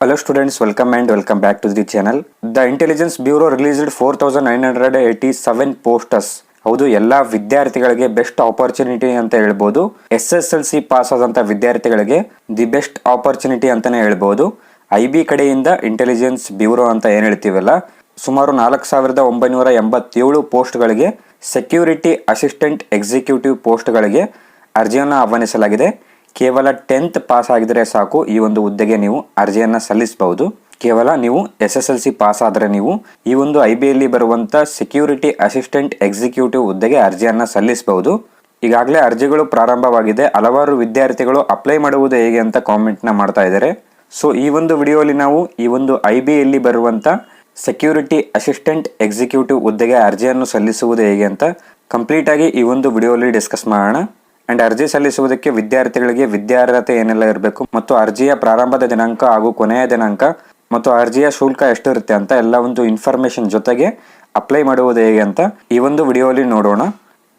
Hello students, welcome and welcome back to the channel. The Intelligence Bureau released 4987 posters. ಹೌದು ಎಲ್ಲ ವಿದ್ಯಾರ್ಥಿಗಳಿಗೆ best opportunity ಅಂತ ಹೇಳ್ಬೋದು S S L C pass ಆದಂಥ ವಿದ್ಯಾರ್ಥಿಗಳಿಗೆ ದಿ ಬೆಸ್ಟ್ ಆಪರ್ಚುನಿಟಿ ಅಂತಾನೆ ಹೇಳ್ಬೋದು ಐ ಬಿ ಕಡೆಯಿಂದ ಇಂಟೆಲಿಜೆನ್ಸ್ ಬ್ಯೂರೋ ಅಂತ ಏನು ಹೇಳ್ತೀವಲ್ಲ ಸುಮಾರು ನಾಲ್ಕು ಸಾವಿರದ ಒಂಬೈನೂರ ಎಂಬತ್ತೇಳು ಪೋಸ್ಟ್ಗಳಿಗೆ ಸೆಕ್ಯೂರಿಟಿ ಅಸಿಸ್ಟೆಂಟ್ ಎಕ್ಸಿಕ್ಯೂಟಿವ್ ಪೋಸ್ಟ್ಗಳಿಗೆ ಅರ್ಜಿಯನ್ನು ಆಹ್ವಾನಿಸಲಾಗಿದೆ ಕೇವಲ ಟೆಂತ್ ಪಾಸ್ ಆಗಿದ್ರೆ ಸಾಕು, ಈ ಒಂದು ಹುದ್ದೆಗೆ ನೀವು ಅರ್ಜಿಯನ್ನು ಸಲ್ಲಿಸಬಹುದು. ಕೇವಲ ನೀವು S S L C pass ಆದರೆ ನೀವು ಈ ಒಂದು ಐ ಬಿಯಲ್ಲಿ ಬರುವಂಥ ಸೆಕ್ಯೂರಿಟಿ ಅಸಿಸ್ಟೆಂಟ್ ಎಕ್ಸಿಕ್ಯೂಟಿವ್ ಹುದ್ದೆಗೆ ಅರ್ಜಿಯನ್ನು ಸಲ್ಲಿಸಬಹುದು. ಈಗಾಗಲೇ ಅರ್ಜಿಗಳು ಪ್ರಾರಂಭವಾಗಿದೆ. ಹಲವಾರು ವಿದ್ಯಾರ್ಥಿಗಳು ಅಪ್ಲೈ ಮಾಡುವುದು ಹೇಗೆ ಅಂತ ಕಾಮೆಂಟ್ನ ಮಾಡ್ತಾ ಇದ್ದಾರೆ. ಸೊ ಈ ಒಂದು ವಿಡಿಯೋಲಿ ನಾವು ಈ ಒಂದು ಐ ಬಿಯಲ್ಲಿ ಬರುವಂಥ ಸೆಕ್ಯೂರಿಟಿ ಅಸಿಸ್ಟೆಂಟ್ ಎಕ್ಸಿಕ್ಯೂಟಿವ್ ಹುದ್ದೆಗೆ ಅರ್ಜಿಯನ್ನು ಸಲ್ಲಿಸುವುದು ಹೇಗೆ ಅಂತ ಕಂಪ್ಲೀಟ್ ಆಗಿ ಈ ಒಂದು ವಿಡಿಯೋಲಿ ಡಿಸ್ಕಸ್ ಮಾಡೋಣ. ಅಂಡ್ ಅರ್ಜಿ ಸಲ್ಲಿಸುವುದಕ್ಕೆ ವಿದ್ಯಾರ್ಥಿಗಳಿಗೆ ವಿದ್ಯಾರ್ಹತೆ ಏನೆಲ್ಲ ಇರಬೇಕು ಮತ್ತು ಅರ್ಜಿಯ ಪ್ರಾರಂಭದ ದಿನಾಂಕ ಹಾಗೂ ಕೊನೆಯ ದಿನಾಂಕ ಮತ್ತು ಅರ್ಜಿಯ ಶುಲ್ಕ ಎಷ್ಟಿರುತ್ತೆ ಅಂತ ಎಲ್ಲ ಒಂದು ಇನ್ಫಾರ್ಮೇಶನ್ ಜೊತೆಗೆ ಅಪ್ಲೈ ಮಾಡುವುದು ಹೇಗೆ ಅಂತ ಈ ಒಂದು ವಿಡಿಯೋಲಿ ನೋಡೋಣ.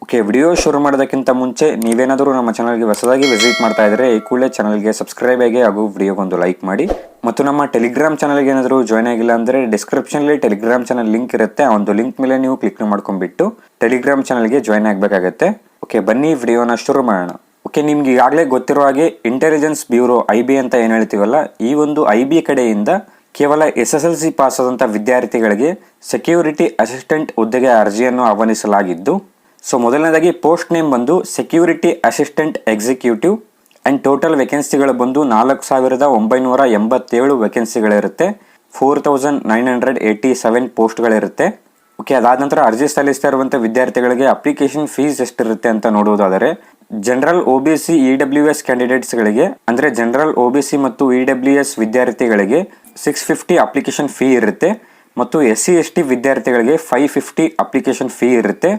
ಓಕೆ ವಿಡಿಯೋ ಶುರು ಮಾಡೋದಕ್ಕಿಂತ ಮುಂಚೆ ನೀವೇನಾದರೂ ನಮ್ಮ ಚಾನಲ್ಗೆ ಹೊಸದಾಗಿ ವಿಸಿಟ್ ಮಾಡ್ತಾ ಇದ್ರೆ ಈ ಕೂಡಲೇ ಚಾನಲ್ಗೆ ಸಬ್ಸ್ಕ್ರೈಬ್ ಆಗಿ ಹಾಗೂ ವಿಡಿಯೋಗೊಂದು ಲೈಕ್ ಮಾಡಿ. ಮತ್ತು ನಮ್ಮ ಟೆಲಿಗ್ರಾಮ್ ಚಾನಲ್ಗೆ ಏನಾದರೂ ಜಾಯ್ನ್ ಆಗಿಲ್ಲ ಅಂದರೆ ಡಿಸ್ಕ್ರಿಪ್ಷನ್ಲಿ ಟೆಲಿಗ್ರಾಮ್ ಚಾನಲ್ ಲಿಂಕ್ ಇರುತ್ತೆ, ಆ ಒಂದು ಲಿಂಕ್ ಮೇಲೆ ನೀವು ಕ್ಲಿಕ್ ಮಾಡ್ಕೊಂಡ್ಬಿಟ್ಟು ಟೆಲಿಗ್ರಾಮ್ ಚಾನಲ್ಗೆ ಜಾಯ್ನ್ ಆಗಬೇಕಾಗತ್ತೆ. ಓಕೆ ಬನ್ನಿ ವಿಡಿಯೋನ ಶುರು ಮಾಡೋಣ. ಓಕೆ ನಿಮ್ಗೆ ಈಗಾಗಲೇ ಗೊತ್ತಿರೋ ಹಾಗೆ ಇಂಟೆಲಿಜೆನ್ಸ್ ಬ್ಯೂರೋ ಐ ಬಿ ಅಂತ ಏನು ಹೇಳ್ತೀವಲ್ಲ, ಈ ಒಂದು ಐ ಬಿ ಕಡೆಯಿಂದ ಕೇವಲ S S L C pass ಆದಂಥ ವಿದ್ಯಾರ್ಥಿಗಳಿಗೆ ಸೆಕ್ಯೂರಿಟಿ ಅಸಿಸ್ಟೆಂಟ್ ಹುದ್ದೆಗೆ ಅರ್ಜಿಯನ್ನು ಆಹ್ವಾನಿಸಲಾಗಿದ್ದು ಸೊ ಮೊದಲನೇದಾಗಿ ಪೋಸ್ಟ್ ನೇಮ್ ಬಂದು security assistant executive and total ವೇಕೆನ್ಸಿಗಳು ಬಂದು ನಾಲ್ಕು ಸಾವಿರದ ಒಂಬೈನೂರ ಎಂಬತ್ತೇಳು ವೇಕೆನ್ಸಿಗಳಿರುತ್ತೆ four thousand nine hundred eighty seven ಪೋಸ್ಟ್ಗಳಿರುತ್ತೆ okay ಅದಾದ ನಂತರ ಅರ್ಜಿ ಸಲ್ಲಿಸ್ತಾ ಇರುವಂಥ ವಿದ್ಯಾರ್ಥಿಗಳಿಗೆ ಅಪ್ಲಿಕೇಶನ್ ಫೀಸ್ ಎಷ್ಟಿರುತ್ತೆ ಅಂತ ನೋಡುವುದಾದರೆ general O B C E W S ಕ್ಯಾಂಡಿಡೇಟ್ಸ್ಗಳಿಗೆ ಅಂದರೆ ಜನರಲ್ ಒ ಬಿ ಸಿ ಮತ್ತು ಇ ಡಬ್ಲ್ಯೂ ಎಸ್ ವಿದ್ಯಾರ್ಥಿಗಳಿಗೆ ಸಿಕ್ಸ್ ಫಿಫ್ಟಿ ಅಪ್ಲಿಕೇಶನ್ ಫೀ ಇರುತ್ತೆ, ಮತ್ತು ಎಸ್ ಸಿ ಎಸ್ ಟಿ ವಿದ್ಯಾರ್ಥಿಗಳಿಗೆ ಫೈವ್ ಫಿಫ್ಟಿ ಅಪ್ಲಿಕೇಶನ್ ಫೀ ಇರುತ್ತೆ,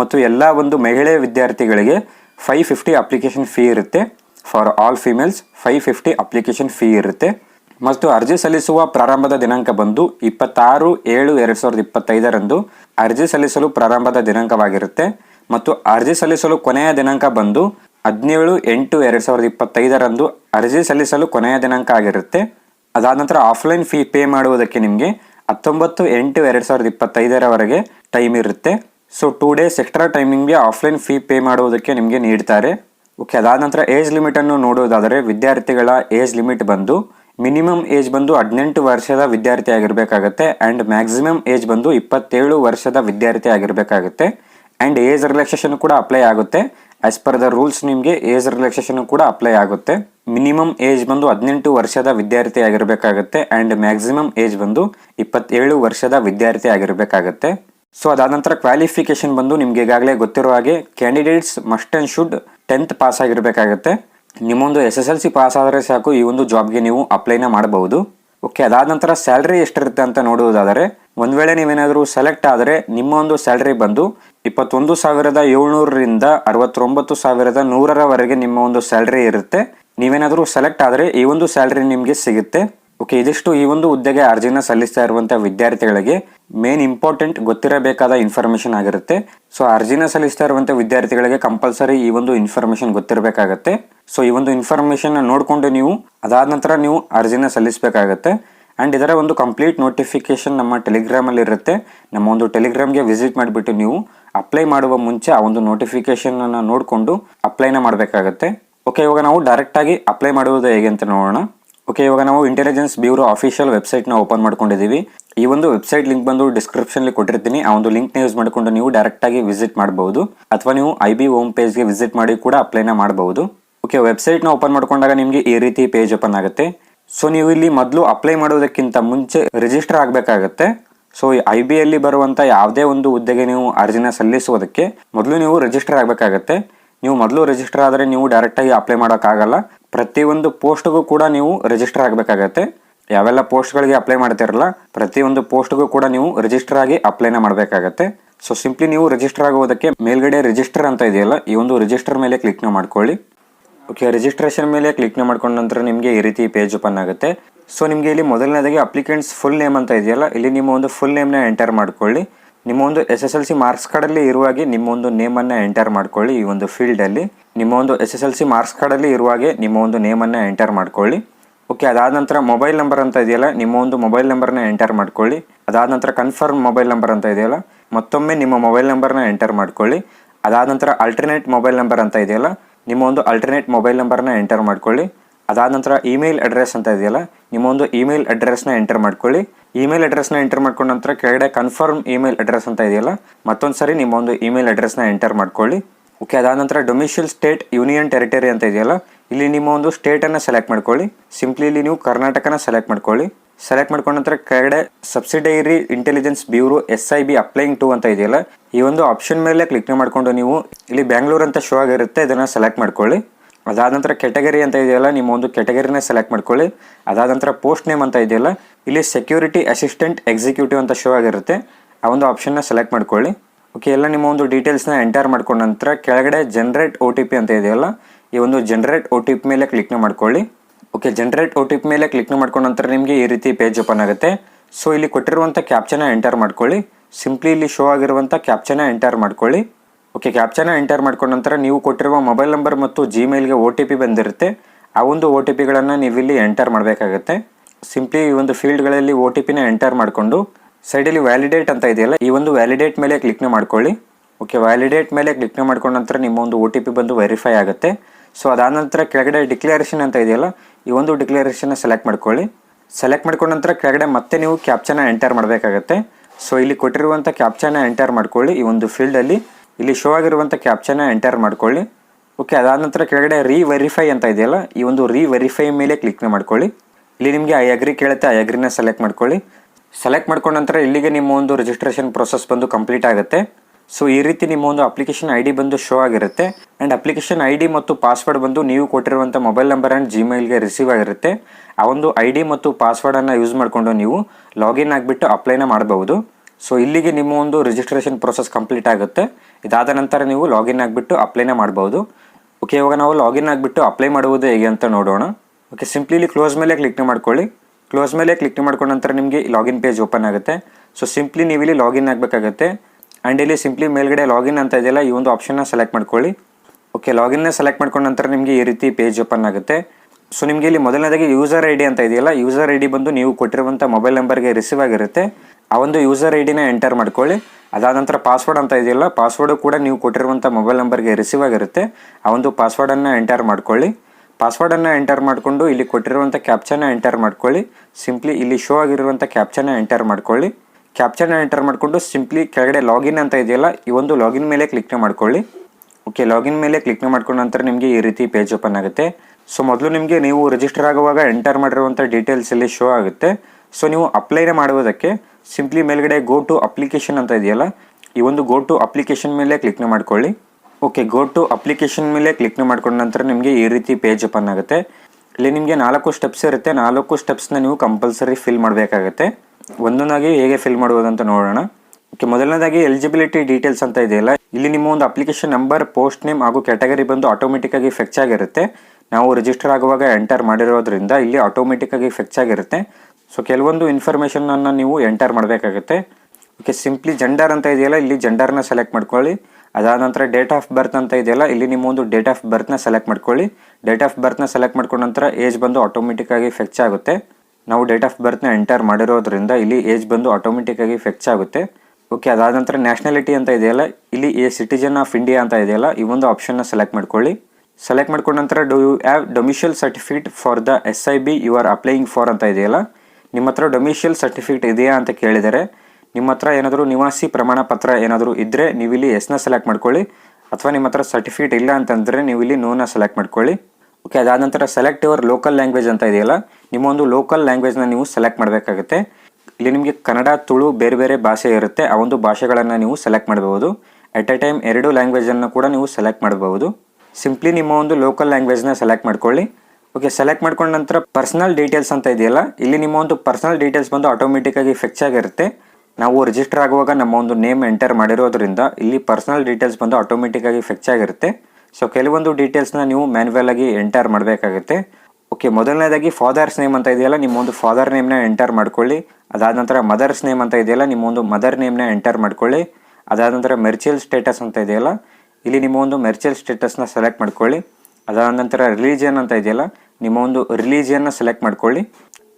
ಮತ್ತು ಎಲ್ಲ ಒಂದು ಮಹಿಳೆ ವಿದ್ಯಾರ್ಥಿಗಳಿಗೆ ಫೈವ್ ಫಿಫ್ಟಿ ಅಪ್ಲಿಕೇಶನ್ ಫೀ ಇರುತ್ತೆ. For all females five fifty application fee ಇರುತ್ತೆ. ಮತ್ತು ಅರ್ಜಿ ಸಲ್ಲಿಸುವ ಪ್ರಾರಂಭದ ದಿನಾಂಕ ಬಂದು ಇಪ್ಪತ್ತಾರು ಏಳು ಎರಡು ಸಾವಿರದ ಇಪ್ಪತ್ತೈದರಂದು ಅರ್ಜಿ ಸಲ್ಲಿಸಲು ಪ್ರಾರಂಭದ ದಿನಾಂಕವಾಗಿರುತ್ತೆ. ಮತ್ತು ಅರ್ಜಿ ಸಲ್ಲಿಸಲು ಕೊನೆಯ ದಿನಾಂಕ ಬಂದು ಹದಿನೇಳು ಎಂಟು ಎರಡು ಸಾವಿರದ ಇಪ್ಪತ್ತೈದರಂದು ಅರ್ಜಿ ಸಲ್ಲಿಸಲು ಕೊನೆಯ ದಿನಾಂಕ ಆಗಿರುತ್ತೆ. ಅದಾದ ನಂತರ ಆಫ್ಲೈನ್ ಫೀ ಪೇ ಮಾಡುವುದಕ್ಕೆ ನಿಮಗೆ ಹತ್ತೊಂಬತ್ತು ಎಂಟು ಎರಡು ಸಾವಿರದ ಇಪ್ಪತ್ತೈದರವರೆಗೆ ಟೈಮ್ ಇರುತ್ತೆ. ಸೊ ಟೂ ಡೇಸ್ ಎಕ್ಸ್ಟ್ರಾ ಟೈಮಿಂಗ್ಗೆ ಆಫ್ಲೈನ್ ಫೀ ಪೇ ಮಾಡುವುದಕ್ಕೆ ನಿಮಗೆ ನೀಡ್ತಾರೆ. ಓಕೆ, ಅದಾದ ನಂತರ ಏಜ್ ಲಿಮಿಟನ್ನು ನೋಡುವುದಾದರೆ ವಿದ್ಯಾರ್ಥಿಗಳ ಏಜ್ ಲಿಮಿಟ್ ಬಂದು ಮಿನಿಮಮ್ ಏಜ್ ಬಂದು ಹದಿನೆಂಟು ವರ್ಷದ ವಿದ್ಯಾರ್ಥಿ ಆಗಿರಬೇಕಾಗತ್ತೆ ಆ್ಯಂಡ್ ಮ್ಯಾಕ್ಸಿಮಮ್ ಏಜ್ ಬಂದು ಇಪ್ಪತ್ತೇಳು ವರ್ಷದ ವಿದ್ಯಾರ್ಥಿ ಆಗಿರಬೇಕಾಗುತ್ತೆ. ಆ್ಯಂಡ್ ಏಜ್ ರಿಲ್ಯಾಕ್ಸೇಷನ್ ಕೂಡ ಅಪ್ಲೈ ಆಗುತ್ತೆ. ಆಸ್ ಪರ್ ದ ರೂಲ್ಸ್ ನಿಮಗೆ ಏಜ್ ರಿಲ್ಯಾಕ್ಸೇಷನ್ ಕೂಡ ಅಪ್ಲೈ ಆಗುತ್ತೆ. ಮಿನಿಮಮ್ ಏಜ್ ಬಂದು ಹದಿನೆಂಟು ವರ್ಷದ ವಿದ್ಯಾರ್ಥಿ ಆಗಿರಬೇಕಾಗುತ್ತೆ ಆ್ಯಂಡ್ ಮ್ಯಾಕ್ಸಿಮಮ್ ಏಜ್ ಬಂದು ಇಪ್ಪತ್ತೇಳು ವರ್ಷದ ವಿದ್ಯಾರ್ಥಿ ಆಗಿರಬೇಕಾಗುತ್ತೆ. ಸೊ ಅದಾದ ನಂತರ ಕ್ವಾಲಿಫಿಕೇಶನ್ ಬಂದು ನಿಮ್ಗೆ ಈಗಾಗಲೇ ಗೊತ್ತಿರೋ ಹಾಗೆ candidates must and should tenth pass ಆಗಿರಬೇಕಾಗತ್ತೆ. ನಿಮ್ಮೊಂದು S S L C pass ಆದರೆ ಸಾಕು, ಈ ಒಂದು ಜಾಬ್ಗೆ ನೀವು ಅಪ್ಲೈನ ಮಾಡಬಹುದು. ಓಕೆ ಅದಾದ ನಂತರ ಸ್ಯಾಲ್ರಿ ಎಷ್ಟಿರುತ್ತೆ ಅಂತ ನೋಡುವುದಾದರೆ, ಒಂದು ವೇಳೆ ನೀವೇನಾದರೂ ಸೆಲೆಕ್ಟ್ ಆದರೆ ನಿಮ್ಮ ಒಂದು ಸ್ಯಾಲ್ರಿ ಬಂದು ಇಪ್ಪತ್ತೊಂದು ಸಾವಿರದ ಏಳ್ನೂರರಿಂದ ಅರವತ್ತೊಂಬತ್ತು ಸಾವಿರದ ನೂರರವರೆಗೆ ನಿಮ್ಮ ಒಂದು ಸ್ಯಾಲ್ರಿ ಇರುತ್ತೆ. ನೀವೇನಾದರೂ ಸೆಲೆಕ್ಟ್ ಆದರೆ ಈ ಒಂದು ಸ್ಯಾಲ್ರಿ ನಿಮಗೆ ಸಿಗುತ್ತೆ. ಓಕೆ ಇದಿಷ್ಟು ಈ ಒಂದು ಹುದ್ದೆಗೆ ಅರ್ಜಿನ ಸಲ್ಲಿಸ್ತಾ ಇರುವಂಥ ವಿದ್ಯಾರ್ಥಿಗಳಿಗೆ ಮೇನ್ ಇಂಪಾರ್ಟೆಂಟ್ ಗೊತ್ತಿರಬೇಕಾದ ಇನ್ಫಾರ್ಮೇಶನ್ ಆಗಿರುತ್ತೆ. ಸೊ ಅರ್ಜಿನ ಸಲ್ಲಿಸ್ತಾ ಇರುವಂಥ ವಿದ್ಯಾರ್ಥಿಗಳಿಗೆ ಕಂಪಲ್ಸರಿ ಈ ಒಂದು ಇನ್ಫಾರ್ಮೇಶನ್ ಗೊತ್ತಿರಬೇಕಾಗತ್ತೆ. ಸೊ ಈ ಒಂದು ಇನ್ಫಾರ್ಮೇಶನ್ ನೋಡಿಕೊಂಡು ನೀವು ಅದಾದ ನಂತರ ನೀವು ಅರ್ಜಿನ ಸಲ್ಲಿಸಬೇಕಾಗತ್ತೆ. ಆ್ಯಂಡ್ ಇದರ ಒಂದು ಕಂಪ್ಲೀಟ್ ನೋಟಿಫಿಕೇಶನ್ ನಮ್ಮ ಟೆಲಿಗ್ರಾಮಲ್ಲಿ ಇರುತ್ತೆ. ನಮ್ಮ ಒಂದು ಟೆಲಿಗ್ರಾಮ್ಗೆ ವಿಸಿಟ್ ಮಾಡಿಬಿಟ್ಟು ನೀವು ಅಪ್ಲೈ ಮಾಡುವ ಮುಂಚೆ ಆ ಒಂದು ನೋಟಿಫಿಕೇಶನನ್ನು ನೋಡಿಕೊಂಡು ಅಪ್ಲೈನ ಮಾಡಬೇಕಾಗತ್ತೆ. ಓಕೆ ಇವಾಗ ನಾವು ಡೈರೆಕ್ಟಾಗಿ ಅಪ್ಲೈ ಮಾಡುವುದು ಹೇಗೆ ಅಂತ ನೋಡೋಣ. ಓಕೆ ಇವಾಗ ನಾವು ಇಂಟೆಲಿಜೆನ್ಸ್ ಬ್ಯೂರೋ ಆಫೀಷಿಯಲ್ ವೆಬ್ಸೈಟ್ನ ಓಪನ್ ಮಾಡ್ಕೊಂಡಿದ್ದೀವಿ. ಈ ಒಂದು ವೆಬ್ಸೈಟ್ ಲಿಂಕ್ ಬಂದು ಡಿಸ್ಕ್ರಿಪ್ಷನ್ಲಿ ಕೊಟ್ಟಿರ್ತೀನಿ. ಆ ಒಂದು ಲಿಂಕ್ನ ಯೂಸ್ ಮಾಡಿಕೊಂಡು ನೀವು ಡೈರೆಕ್ಟಾಗಿ ವಿಸಿಟ್ ಮಾಡಬಹುದು ಅಥವಾ ನೀವು ಐ ಬಿ ಹೋಮ್ ಪೇಜ್ಗೆ ವಿಸಿಟ್ ಮಾಡಿ ಕೂಡ ಅಪ್ಲೈನ ಮಾಡಬಹುದು ಓಕೆ ವೆಬ್ಸೈಟ್ನ ಓಪನ್ ಮಾಡ್ಕೊಂಡಾಗ ನಿಮಗೆ ಈ ರೀತಿ ಪೇಜ್ ಓಪನ್ ಆಗುತ್ತೆ. ಸೊ ನೀವು ಇಲ್ಲಿ ಮೊದಲು ಅಪ್ಲೈ ಮಾಡೋದಕ್ಕಿಂತ ಮುಂಚೆ ರಿಜಿಸ್ಟರ್ ಆಗಬೇಕಾಗತ್ತೆ. ಸೊ ಐ ಬಿ ಅಲ್ಲಿ ಬರುವಂಥ ಯಾವುದೇ ಒಂದು ಹುದ್ದೆಗೆ ನೀವು ಅರ್ಜಿನ ಸಲ್ಲಿಸುವುದಕ್ಕೆ ಮೊದಲು ನೀವು ರಿಜಿಸ್ಟರ್ ಆಗಬೇಕಾಗತ್ತೆ. ನೀವು ಮೊದಲು ರಿಜಿಸ್ಟರ್ ಆದರೆ ನೀವು ಡೈರೆಕ್ಟಾಗಿ ಅಪ್ಲೈ ಮಾಡೋಕ್ಕಾಗಲ್ಲ. ಪ್ರತಿಯೊಂದು ಪೋಸ್ಟ್ಗೂ ಕೂಡ ನೀವು ರಿಜಿಸ್ಟರ್ ಆಗಬೇಕಾಗತ್ತೆ. ಯಾವೆಲ್ಲ ಪೋಸ್ಟ್ಗಳಿಗೆ ಅಪ್ಲೈ ಮಾಡ್ತಿರಲ್ಲ, ಪ್ರತಿಯೊಂದು ಪೋಸ್ಟ್ಗೂ ಕೂಡ ನೀವು ರಿಜಿಸ್ಟರ್ ಆಗಿ ಅಪ್ಲೈನ ಮಾಡಬೇಕಾಗತ್ತೆ. ಸೊ ಸಿಂಪ್ಲಿ ನೀವು ರಿಜಿಸ್ಟರ್ ಆಗುವುದಕ್ಕೆ ಮೇಲ್ಗಡೆ ರಿಜಿಸ್ಟರ್ ಅಂತ ಇದೆಯಲ್ಲ, ಈ ಒಂದು ರಿಜಿಸ್ಟರ್ ಮೇಲೆ ಕ್ಲಿಕ್ನ ಮಾಡ್ಕೊಳ್ಳಿ. ಓಕೆ ರಿಜಿಸ್ಟ್ರೇಷನ್ ಮೇಲೆ ಕ್ಲಿಕ್ ಮಾಡ್ಕೊಂಡ ನಂತರ ನಿಮಗೆ ಈ ರೀತಿ ಪೇಜ್ ಓಪನ್ ಆಗುತ್ತೆ. ಸೊ ನಿಮಗೆ ಇಲ್ಲಿ ಮೊದಲನೇದಾಗಿ ಅಪ್ಲಿಕೆಂಟ್ಸ್ ಫುಲ್ ನೇಮ್ ಅಂತ ಇದೆಯಲ್ಲ, ಇಲ್ಲಿ ನಿಮ್ಮ ಒಂದು ಫುಲ್ ನೇಮ್ನ ಎಂಟರ್ ಮಾಡ್ಕೊಳ್ಳಿ. ನಿಮ್ಮ ಒಂದು S S L C marks ಕಾರ್ಡಲ್ಲಿ ಇರುವಾಗೆ ನಿಮ್ಮ ಒಂದು ನೇಮನ್ನು ಎಂಟರ್ ಮಾಡ್ಕೊಳ್ಳಿ ಈ ಒಂದು ಫೀಲ್ಡಲ್ಲಿ ನಿಮ್ಮ ಒಂದು S S L C marks ಕಾರ್ಡಲ್ಲಿ ಇರುವಾಗೆ ನಿಮ್ಮ ಒಂದು ನೇಮನ್ನು ಎಂಟರ್ ಮಾಡ್ಕೊಳ್ಳಿ. ಓಕೆ ಅದಾದ ನಂತರ ಮೊಬೈಲ್ ನಂಬರ್ ಅಂತ ಇದೆಯಲ್ಲ, ನಿಮ್ಮ ಒಂದು ಮೊಬೈಲ್ ನಂಬರ್ನ ಎಂಟರ್ ಮಾಡ್ಕೊಳ್ಳಿ. ಅದಾದ ನಂತರ ಕನ್ಫರ್ಮ್ ಮೊಬೈಲ್ ನಂಬರ್ ಅಂತ ಇದೆಯಲ್ಲ, ಮತ್ತೊಮ್ಮೆ ನಿಮ್ಮ ಮೊಬೈಲ್ ನಂಬರ್ನ ಎಂಟರ್ ಮಾಡ್ಕೊಳ್ಳಿ. ಅದಾದ ನಂತರ ಅಲ್ಟರ್ನೇಟ್ ಮೊಬೈಲ್ ನಂಬರ್ ಅಂತ ಇದೆಯಲ್ಲ ನಿಮ್ಮ ಒಂದು ಅಲ್ಟರ್ನೇಟ್ ಮೊಬೈಲ್ ನಂಬರ್ನ ಎಂಟರ್ ಮಾಡ್ಕೊಳ್ಳಿ. ಅದಾದ ನಂತರ ಇಮೇಲ್ ಅಡ್ರೆಸ್ ಅಂತ ಇದೆಯಲ್ಲ ನಿಮ್ಮ ಒಂದು ಇಮೇಲ್ ಅಡ್ರೆಸ್ನ ಎಂಟರ್ ಮಾಡ್ಕೊಳ್ಳಿ. ಇಮೇಲ್ ಅಡ್ರೆಸ್ನ ಎಂಟರ್ ಮಾಡ್ಕೊಂಡ ನಂತರ ಕೆಳಗಡೆ ಕನ್ಫರ್ಮ್ ಇಮೇಲ್ ಅಡ್ರೆಸ್ ಅಂತ ಇದೆಯಲ್ಲ ಮತ್ತೊಂದು ಸರಿ ನಿಮ್ಮ ಒಂದು ಇಮೇಲ್ ಅಡ್ರೆಸ್ನ ಎಂಟರ್ ಮಾಡ್ಕೊಳ್ಳಿ. ಓಕೆ ಅದಾದ ನಂತರ ಡೊಮಿಷಿಯಲ್ ಸ್ಟೇಟ್ ಯೂನಿಯನ್ ಟೆರಿಟರಿ ಅಂತ ಇದೆಯಲ್ಲ, ಇಲ್ಲಿ ನಿಮ್ಮ ಒಂದು ಸ್ಟೇಟನ್ನು ಸೆಲೆಕ್ಟ್ ಮಾಡ್ಕೊಳ್ಳಿ. ಸಿಂಪ್ಲಿ ಇಲ್ಲಿ ನೀವು ಕರ್ನಾಟಕನ ಸೆಲೆಕ್ಟ್ ಮಾಡ್ಕೊಳ್ಳಿ. ಸೆಲೆಕ್ಟ್ ಮಾಡ್ಕೊಂಡ ನಂತರ ಕೆಳಗಡೆ subsidiary intelligence bureau S I B applying to ಅಂತ ಇದೆಯಲ್ಲ, ಈ ಒಂದು ಆಪ್ಷನ್ ಮೇಲೆ ಕ್ಲಿಕ್ ಮಾಡಿಕೊಂಡು ನೀವು ಇಲ್ಲಿ ಬ್ಯಾಂಗ್ಳೂರ್ ಅಂತ ಶೋ ಆಗಿರುತ್ತೆ, ಇದನ್ನು ಸೆಲೆಕ್ಟ್ ಮಾಡ್ಕೊಳ್ಳಿ. ಅದಾದ ನಂತರ ಕೆಟಗರಿ ಅಂತ ಇದೆಯಲ್ಲ, ನಿಮ್ಮ ಒಂದು ಕೆಟಗರಿನ ಸೆಲೆಕ್ಟ್ ಮಾಡ್ಕೊಳ್ಳಿ. ಅದಾದ ನಂತರ ಪೋಸ್ಟ್ ನೇಮ್ ಅಂತ ಇದೆಯಲ್ಲ, ಇಲ್ಲಿ ಸೆಕ್ಯೂರಿಟಿ ಅಸಿಸ್ಟೆಂಟ್ ಎಕ್ಸಿಕ್ಯೂಟಿವ್ ಅಂತ ಶೋ ಆಗಿರುತ್ತೆ, ಆ ಒಂದು ಆಪ್ಷನ್ನ ಸೆಲೆಕ್ಟ್ ಮಾಡ್ಕೊಳ್ಳಿ. ಓಕೆ ಎಲ್ಲ ನಿಮ್ಮ ಒಂದು ಡೀಟೇಲ್ಸ್ನ ಎಂಟರ್ ಮಾಡ್ಕೊಂಡ ನಂತರ ಕೆಳಗಡೆ ಜನರೇಟ್ ಒ ಅಂತ ಇದೆಯಲ್ಲ, ಈ ಒಂದು ಜನರೇಟ್ ಒ ಟಿ ಪಿ ಮೇಲೆ ಕ್ಲಿಕ್ನ ಮಾಡ್ಕೊಳ್ಳಿ. Okay generate O T P ಮೇಲೆ ಕ್ಲಿಕ್ ಮಾಡ್ಕೊಂಡ ನಂತರ ನಿಮಗೆ ಈ ರೀತಿ ಪೇಜ್ ಓಪನ್ ಆಗುತ್ತೆ. ಸೊ ಇಲ್ಲಿ ಕೊಟ್ಟಿರುವಂಥ ಕ್ಯಾಪ್ಚನ ಎಂಟರ್ ಮಾಡ್ಕೊಳ್ಳಿ. ಸಿಂಪ್ಲಿ ಇಲ್ಲಿ ಶೋ ಆಗಿರುವಂಥ ಕ್ಯಾಪ್ಚನ ಎಂಟರ್ ಮಾಡ್ಕೊಳ್ಳಿ. ಓಕೆ ಕ್ಯಾಪ್ಚನ ಎಂಟರ್ ಮಾಡ್ಕೊಂಡ ನಂತರ ನೀವು ಕೊಟ್ಟಿರುವ ಮೊಬೈಲ್ ನಂಬರ್ ಮತ್ತು ಜಿಮೇಲ್ಗೆ ಒ ಟಿ ಪಿ ಬಂದಿರುತ್ತೆ. ಆ ಒಂದು ಒ ಟಿ ಪಿಗಳನ್ನು ನೀವು ಎಂಟರ್ ಮಾಡಬೇಕಾಗತ್ತೆ. ಸಿಂಪ್ಲಿ ಈ ಒಂದು ಫೀಲ್ಡ್ಗಳಲ್ಲಿ ಒ ಟಿ ಪಿನ ಎಂಟರ್ ಮಾಡಿಕೊಂಡು ಸೈಡಲ್ಲಿ ವ್ಯಾಲಿಡೇಟ್ ಅಂತ ಇದೆಯಲ್ಲ, ಈ ಒಂದು ವ್ಯಾಲಿಡೇಟ್ ಮೇಲೆ ಕ್ಲಿಕ್ನ ಮಾಡ್ಕೊಳ್ಳಿ. ಓಕೆ ವ್ಯಾಲಿಡೇಟ್ ಮೇಲೆ ಕ್ಲಿಕ್ನ ಮಾಡ್ಕೊಂಡ ನಂತರ ನಿಮ್ಮ ಒಂದು ಒ ಟಿ ಪಿ ಬಂದು ವೆರಿಫೈ ಆಗುತ್ತೆ. ಸೊ ಅದಾದ ನಂತರ ಕೆಳಗಡೆ ಡಿಕ್ಲರೇಷನ್ ಅಂತ ಇದೆಯಲ್ಲ, ಈ ಒಂದು ಡಿಕ್ಲರೇಷನ್ನ ಸೆಲೆಕ್ಟ್ ಮಾಡ್ಕೊಳ್ಳಿ. ಸೆಲೆಕ್ಟ್ ಮಾಡ್ಕೊಂಡ ನಂತರ ಕೆಳಗಡೆ ಮತ್ತೆ ನೀವು ಕ್ಯಾಪ್ಚನ ಎಂಟರ್ ಮಾಡಬೇಕಾಗತ್ತೆ. ಸೊ ಇಲ್ಲಿ ಕೊಟ್ಟಿರುವಂಥ ಕ್ಯಾಪ್ಚನ ಎಂಟರ್ ಮಾಡ್ಕೊಳ್ಳಿ. ಈ ಒಂದು ಫೀಲ್ಡಲ್ಲಿ ಇಲ್ಲಿ ಶೋ ಆಗಿರುವಂಥ ಕ್ಯಾಪ್ಚನ ಎಂಟರ್ ಮಾಡ್ಕೊಳ್ಳಿ. ಓಕೆ ಅದಾದ ನಂತರ ಕೆಳಗಡೆ ರೀ ವೆರಿಫೈ ಅಂತ ಇದೆಯಲ್ಲ, ಈ ಒಂದು ರೀ ವೆರಿಫೈ ಮೇಲೆ ಕ್ಲಿಕ್ ಮಾಡ್ಕೊಳ್ಳಿ. ಇಲ್ಲಿ ನಿಮಗೆ ಐ ಅಗ್ರಿ ಕೇಳುತ್ತೆ ಐ ಅಗ್ರಿನ ಸೆಲೆಕ್ಟ್ ಮಾಡ್ಕೊಳ್ಳಿ. ಸೆಲೆಕ್ಟ್ ಮಾಡ್ಕೊಂಡ ನಂತರ ಇಲ್ಲಿಗೆ ನಿಮ್ಮ ಒಂದು ರಿಜಿಸ್ಟ್ರೇಷನ್ ಪ್ರೊಸೆಸ್ ಬಂದು ಕಂಪ್ಲೀಟ್ ಆಗುತ್ತೆ. ಸೊ ಈ ರೀತಿ ನಿಮ್ಮ ಒಂದು ಅಪ್ಲಿಕೇಶನ್ ಐ ಡಿ ಬಂದು ಶೋ ಆಗಿರುತ್ತೆ. ಆ್ಯಂಡ್ ಅಪ್ಲಿಕೇಶನ್ ಐ ಡಿ ಮತ್ತು ಪಾಸ್ವರ್ಡ್ ಬಂದು ನೀವು ಕೊಟ್ಟಿರುವಂಥ ಮೊಬೈಲ್ ನಂಬರ್ ಆ್ಯಂಡ್ ಜಿಮೇಲ್ಗೆ ರಿಸೀವ್ ಆಗಿರುತ್ತೆ. ಆ ಒಂದು ಐ ಡಿ ಮತ್ತು ಪಾಸ್ವರ್ಡನ್ನು ಯೂಸ್ ಮಾಡಿಕೊಂಡು ನೀವು ಲಾಗಿನ್ ಆಗಿಬಿಟ್ಟು ಅಪ್ಲೈನ ಮಾಡಬಹುದು ಸೊ ಇಲ್ಲಿಗೆ ನಿಮ್ಮ ಒಂದು ರಿಜಿಸ್ಟ್ರೇಷನ್ ಪ್ರೊಸೆಸ್ ಕಂಪ್ಲೀಟ್ ಆಗುತ್ತೆ. ಇದಾದ ನಂತರ ನೀವು ಲಾಗಿನ್ ಆಗಿಬಿಟ್ಟು ಅಪ್ಲೈನ ಮಾಡ್ಬೋದು. ಓಕೆ ಇವಾಗ ನಾವು ಲಾಗಿನ್ ಆಗಿಬಿಟ್ಟು ಅಪ್ಲೈ ಮಾಡುವುದು ಹೇಗೆ ಅಂತ ನೋಡೋಣ. ಓಕೆ ಸಿಂಪ್ಲಿ ಇಲ್ಲಿ ಕ್ಲೋಸ್ ಮೇಲೆ ಕ್ಲಿಕ್ ಮಾಡ್ಕೊಳ್ಳಿ. ಕ್ಲೋಸ್ ಮೇಲೆ ಕ್ಲಿಕ್ ಮಾಡ್ಕೊಂಡ ನಂತರ ನಿಮಗೆ ಲಾಗಿನ್ ಪೇಜ್ ಓಪನ್ ಆಗುತ್ತೆ. ಸೊ ಸಿಂಪ್ಲಿ ನೀವು ಇಲ್ಲಿ ಲಾಗಿನ್ ಆಗಬೇಕಾಗತ್ತೆ. ಆ್ಯಂಡ್ ಇಲ್ಲಿ ಸಿಂಪ್ಲಿ ಮೇಲ್ಗಡೆ ಲಾಗಿನ್ ಅಂತ ಇದೆಯಲ್ಲ, ಈ ಒಂದು ಆಪ್ಷನ್ನ ಸೆಲೆಕ್ಟ್ ಮಾಡ್ಕೊಳ್ಳಿ. ಓಕೆ ಲಾಗಿನ್ನ ಸೆಲೆಕ್ಟ್ ಮಾಡ್ಕೊಂಡ ನಂತರ ನಿಮಗೆ ಈ ರೀತಿ ಪೇಜ್ ಓಪನ್ ಆಗುತ್ತೆ. ಸೊ ನಿಮಗೆ ಇಲ್ಲಿ ಮೊದಲನೇದಾಗಿ ಯೂಸರ್ ಐ ಡಿ ಅಂತ ಇದೆಯಲ್ಲ ಯೂಸರ್ ಐ ಡಿ ಬಂದು ನೀವು ಕೊಟ್ಟಿರುವಂಥ ಮೊಬೈಲ್ ನಂಬರ್ಗೆ ರಿಸೀವ್ ಆಗಿರುತ್ತೆ. ಆ ಒಂದು ಯೂಸರ್ ಐ ಡಿನ ಎಂಟರ್ ಮಾಡ್ಕೊಳ್ಳಿ. ಅದಾದ ನಂತರ ಪಾಸ್ವರ್ಡ್ ಅಂತ ಇದೆಯಲ್ಲ ಪಾಸ್ವರ್ಡು ಕೂಡ ನೀವು ಕೊಟ್ಟಿರುವಂಥ ಮೊಬೈಲ್ ನಂಬರ್ಗೆ ರಿಸೀವ್ ಆಗಿರುತ್ತೆ. ಆ ಒಂದು ಪಾಸ್ವರ್ಡನ್ನು ಎಂಟರ್ ಮಾಡ್ಕೊಳ್ಳಿ. ಪಾಸ್ವರ್ಡನ್ನು ಎಂಟರ್ ಮಾಡಿಕೊಂಡು ಇಲ್ಲಿ ಕೊಟ್ಟಿರುವಂಥ ಕ್ಯಾಪ್ಚನ್ನ ಎಂಟರ್ ಮಾಡ್ಕೊಳ್ಳಿ. ಸಿಂಪ್ಲಿ ಇಲ್ಲಿ ಶೋ ಆಗಿರುವಂಥ ಕ್ಯಾಪ್ಚನ್ನ ಎಂಟರ್ ಮಾಡ್ಕೊಳ್ಳಿ. ಕ್ಯಾಪ್ಚನ ಎಂಟರ್ ಮಾಡಿಕೊಂಡು ಸಿಂಪ್ಲಿ ಕೆಳಗಡೆ ಲಾಗಿನ್ ಅಂತ ಇದೆಯಲ್ಲ, ಈ ಒಂದು ಲಾಗಿನ್ ಮೇಲೆ ಕ್ಲಿಕ್ನ ಮಾಡ್ಕೊಳ್ಳಿ. ಓಕೆ ಲಾಗಿನ್ ಮೇಲೆ ಕ್ಲಿಕ್ನ ಮಾಡ್ಕೊಂಡ ನಂತರ ನಿಮಗೆ ಈ ರೀತಿ ಪೇಜ್ ಓಪನ್ ಆಗುತ್ತೆ. ಸೊ ಮೊದಲು ನಿಮಗೆ ನೀವು ರಿಜಿಸ್ಟರ್ ಆಗುವಾಗ ಎಂಟರ್ ಮಾಡಿರುವಂಥ ಡೀಟೇಲ್ಸ್ ಇಲ್ಲಿ ಶೋ ಆಗುತ್ತೆ. ಸೊ ನೀವು ಅಪ್ಲೈನೇ ಮಾಡುವುದಕ್ಕೆ ಸಿಂಪ್ಲಿ ಮೇಲ್ಗಡೆ ಗೋ ಟು ಅಪ್ಲಿಕೇಶನ್ ಅಂತ ಇದೆಯಲ್ಲ, ಈ ಒಂದು ಗೋ ಟು ಅಪ್ಲಿಕೇಶನ್ ಮೇಲೆ ಕ್ಲಿಕ್ನ ಮಾಡ್ಕೊಳ್ಳಿ. ಓಕೆ ಗೋ ಟು ಅಪ್ಲಿಕೇಶನ್ ಮೇಲೆ ಕ್ಲಿಕ್ನ ಮಾಡ್ಕೊಂಡ ನಂತರ ನಿಮಗೆ ಈ ರೀತಿ ಪೇಜ್ ಓಪನ್ ಆಗುತ್ತೆ. ಇಲ್ಲಿ ನಿಮಗೆ ನಾಲ್ಕು ಸ್ಟೆಪ್ಸ್ ಇರುತ್ತೆ. ನಾಲ್ಕು ಸ್ಟೆಪ್ಸ್ನ ನೀವು ಕಂಪಲ್ಸರಿ ಫಿಲ್ ಮಾಡಬೇಕಾಗತ್ತೆ. ಒಂದೊಂದಾಗಿ ಹೇಗೆ ಫಿಲ್ ಮಾಡುವುದು ಅಂತ ನೋಡೋಣ. ಓಕೆ, ಮೊದಲನೇದಾಗಿ ಎಲಿಜಿಬಿಲಿಟಿ ಡೀಟೇಲ್ಸ್ ಅಂತ ಇದೆಯಲ್ಲ, ಇಲ್ಲಿ ನಿಮ್ಮ ಒಂದು ಅಪ್ಲಿಕೇಶನ್ ನಂಬರ್ ಪೋಸ್ಟ್ ನೇಮ್ ಹಾಗೂ ಕ್ಯಾಟಗರಿ ಬಂದು ಆಟೋಮೆಟಿಕ್ಕಾಗಿ ಫೆಚ್ ಆಗಿರುತ್ತೆ. ನಾವು ರಿಜಿಸ್ಟರ್ ಆಗುವಾಗ ಎಂಟರ್ ಮಾಡಿರೋದ್ರಿಂದ ಇಲ್ಲಿ ಆಟೋಮೆಟಿಕ್ಕಾಗಿ ಫೆಚ್ ಆಗಿರುತ್ತೆ. ಸೊ ಕೆಲವೊಂದು ಇನ್ಫಾರ್ಮೇಷನನ್ನು ನೀವು ಎಂಟರ್ ಮಾಡಬೇಕಾಗುತ್ತೆ. ಓಕೆ ಸಿಂಪ್ಲಿ ಜೆಂಡರ್ ಅಂತ ಇದೆಯಲ್ಲ, ಇಲ್ಲಿ ಜೆಂಡರ್ನ ಸೆಲೆಕ್ಟ್ ಮಾಡ್ಕೊಳ್ಳಿ. ಅದಾದ ನಂತರ ಡೇಟ್ ಆಫ್ ಬರ್ತ್ ಅಂತ ಇದೆಯಲ್ಲ, ಇಲ್ಲಿ ನಿಮ್ಮ ಒಂದು ಡೇಟ್ ಆಫ್ ಬರ್ತ್ನ ಸೆಲೆಕ್ಟ್ ಮಾಡ್ಕೊಳ್ಳಿ. ಡೇಟ್ ಆಫ್ ಬರ್ತ್ನ ಸೆಲೆಕ್ಟ್ ಮಾಡ್ಕೊಂಡ ನಂತರ ಏಜ್ ಬಂದು ಆಟೋಮೆಟಿಕ್ಕಾಗಿ ಫೆಚ್ ಆಗುತ್ತೆ. ನಾವು ಡೇಟ್ ಆಫ್ ಬರ್ತ್ನ ಎಂಟರ್ ಮಾಡಿರೋದ್ರಿಂದ ಇಲ್ಲಿ ಏಜ್ ಬಂದು ಆಟೋಮೆಟಿಕ್ಕಾಗಿ ಫೆಚ್ ಆಗುತ್ತೆ. ಓಕೆ ಅದಾದ ನಂತರ ನ್ಯಾಷನಾಲಿಟಿ ಅಂತ ಇದೆಯಲ್ಲ, ಇಲ್ಲಿ ಎ ಸಿಟಿಜನ್ ಆಫ್ ಇಂಡಿಯಾ ಅಂತ ಇದೆಯಲ್ಲ, ಈ ಒಂದು ಆಪ್ಷನ್ನ ಸೆಲೆಕ್ಟ್ ಮಾಡ್ಕೊಳ್ಳಿ. ಸೆಲೆಕ್ಟ್ ಮಾಡ್ಕೊಂಡ ನಂತರ do you have domicile certificate for the S I B you are applying for ಅಂತ ಇದೆಯಲ್ಲ, ನಿಮ್ಮ ಹತ್ರ ಡೊಮಿಷಿಯಲ್ ಸರ್ಟಿಫಿಕೇಟ್ ಇದೆಯಾ ಅಂತ ಕೇಳಿದರೆ, ನಿಮ್ಮ ಹತ್ರ ಏನಾದರೂ ನಿವಾಸಿ ಪ್ರಮಾಣ ಪತ್ರ ಏನಾದರೂ ಇದ್ದರೆ ನೀವು ಇಲ್ಲಿ ಎಸ್ನ ಸೆಲೆಕ್ಟ್ ಮಾಡ್ಕೊಳ್ಳಿ. ಅಥವಾ ನಿಮ್ಮ ಹತ್ರ ಸರ್ಟಿಫಿಕೇಟ್ ಇಲ್ಲ ಅಂತಂದರೆ ನೀವು ಇಲ್ಲಿ ನೋನ ಸೆಲೆಕ್ಟ್ ಮಾಡ್ಕೊಳ್ಳಿ. ಓಕೆ ಅದಾದ ನಂತರ ಸೆಲೆಕ್ಟ್ ಯುವರ್ ಲೋಕಲ್ ಲ್ಯಾಂಗ್ವೇಜ್ ಅಂತ ಇದೆಯಲ್ಲ ನಿಮ್ಮ ಒಂದು ಲೋಕಲ್ ಲ್ಯಾಂಗ್ವೇಜ್ನ ನೀವು ಸೆಲೆಕ್ಟ್ ಮಾಡಬೇಕಾಗುತ್ತೆ. ಇಲ್ಲಿ ನಿಮಗೆ ಕನ್ನಡ, ತುಳು ಬೇರೆ ಬೇರೆ ಭಾಷೆ ಇರುತ್ತೆ, ಆ ಒಂದು ಭಾಷೆಗಳನ್ನು ನೀವು ಸೆಲೆಕ್ಟ್ ಮಾಡಬಹುದು. ಎಟ್ ಎ ಟೈಮ್ ಎರಡು ಲ್ಯಾಂಗ್ವೇಜನ್ನು ಕೂಡ ನೀವು ಸೆಲೆಕ್ಟ್ ಮಾಡಬಹುದು. ಸಿಂಪ್ಲಿ ನಿಮ್ಮ ಒಂದು ಲೋಕಲ್ ಲ್ಯಾಂಗ್ವೇಜ್ನ ಸೆಲೆಕ್ಟ್ ಮಾಡ್ಕೊಳ್ಳಿ. ಓಕೆ ಸೆಲೆಕ್ಟ್ ಮಾಡ್ಕೊಂಡ ನಂತರ ಪರ್ಸನಲ್ ಡೀಟೇಲ್ಸ್ ಅಂತ ಇದೆಯಲ್ಲ, ಇಲ್ಲಿ ನಿಮ್ಮ ಒಂದು ಪರ್ಸನಲ್ ಡೀಟೇಲ್ಸ್ ಬಂದು ಆಟೋಮೆಟಿಕ್ ಆಗಿ ಫಿಕ್ಸ್ ಆಗಿರುತ್ತೆ. ನಾವು ರಿಜಿಸ್ಟರ್ ಆಗುವಾಗ ನಮ್ಮ ಒಂದು ನೇಮ್ ಎಂಟರ್ ಮಾಡಿರೋದ್ರಿಂದ ಇಲ್ಲಿ ಪರ್ಸನಲ್ ಡೀಟೇಲ್ಸ್ ಬಂದು ಆಟೋಮೆಟಿಕ್ ಆಗಿ ಫಿಕ್ಸ್ ಆಗಿರುತ್ತೆ. ಸೊ ಕೆಲವೊಂದು ಡೀಟೇಲ್ಸ್ನ ನೀವು ಮ್ಯಾನ್ಯಲ್ ಆಗಿ ಎಂಟರ್ ಮಾಡಬೇಕಾಗುತ್ತೆ. ಓಕೆ ಮೊದಲನೇದಾಗಿ ಫಾದರ್ಸ್ ನೇಮ್ ಅಂತ ಇದೆಯಲ್ಲ ನಿಮ್ಮ ಒಂದು ಫಾದರ್ ನೇಮ್ನ ಎಂಟರ್ ಮಾಡ್ಕೊಳ್ಳಿ. ಅದಾದ ನಂತರ ಮದರ್ಸ್ ನೇಮ್ ಅಂತ ಇದೆಯಲ್ಲ ನಿಮ್ಮ ಒಂದು ಮದರ್ ನೇಮ್ನ ಎಂಟರ್ ಮಾಡ್ಕೊಳ್ಳಿ. ಅದಾದ ನಂತರ ಮೆರ್ಚಿಯಲ್ ಸ್ಟೇಟಸ್ ಅಂತ ಇದೆಯಲ್ಲ, ಇಲ್ಲಿ ನಿಮ್ಮ ಒಂದು ಮೆರ್ಚಿಯಲ್ ಸ್ಟೇಟಸ್ನ ಸೆಲೆಕ್ಟ್ ಮಾಡ್ಕೊಳ್ಳಿ. ಅದಾದ ನಂತರ ರಿಲಿಜಿಯನ್ ಅಂತ ಇದೆಯಲ್ಲ ನಿಮ್ಮ ಒಂದು ರಿಲೀಜಿಯನ್ನ ಸೆಲೆಕ್ಟ್ ಮಾಡ್ಕೊಳ್ಳಿ.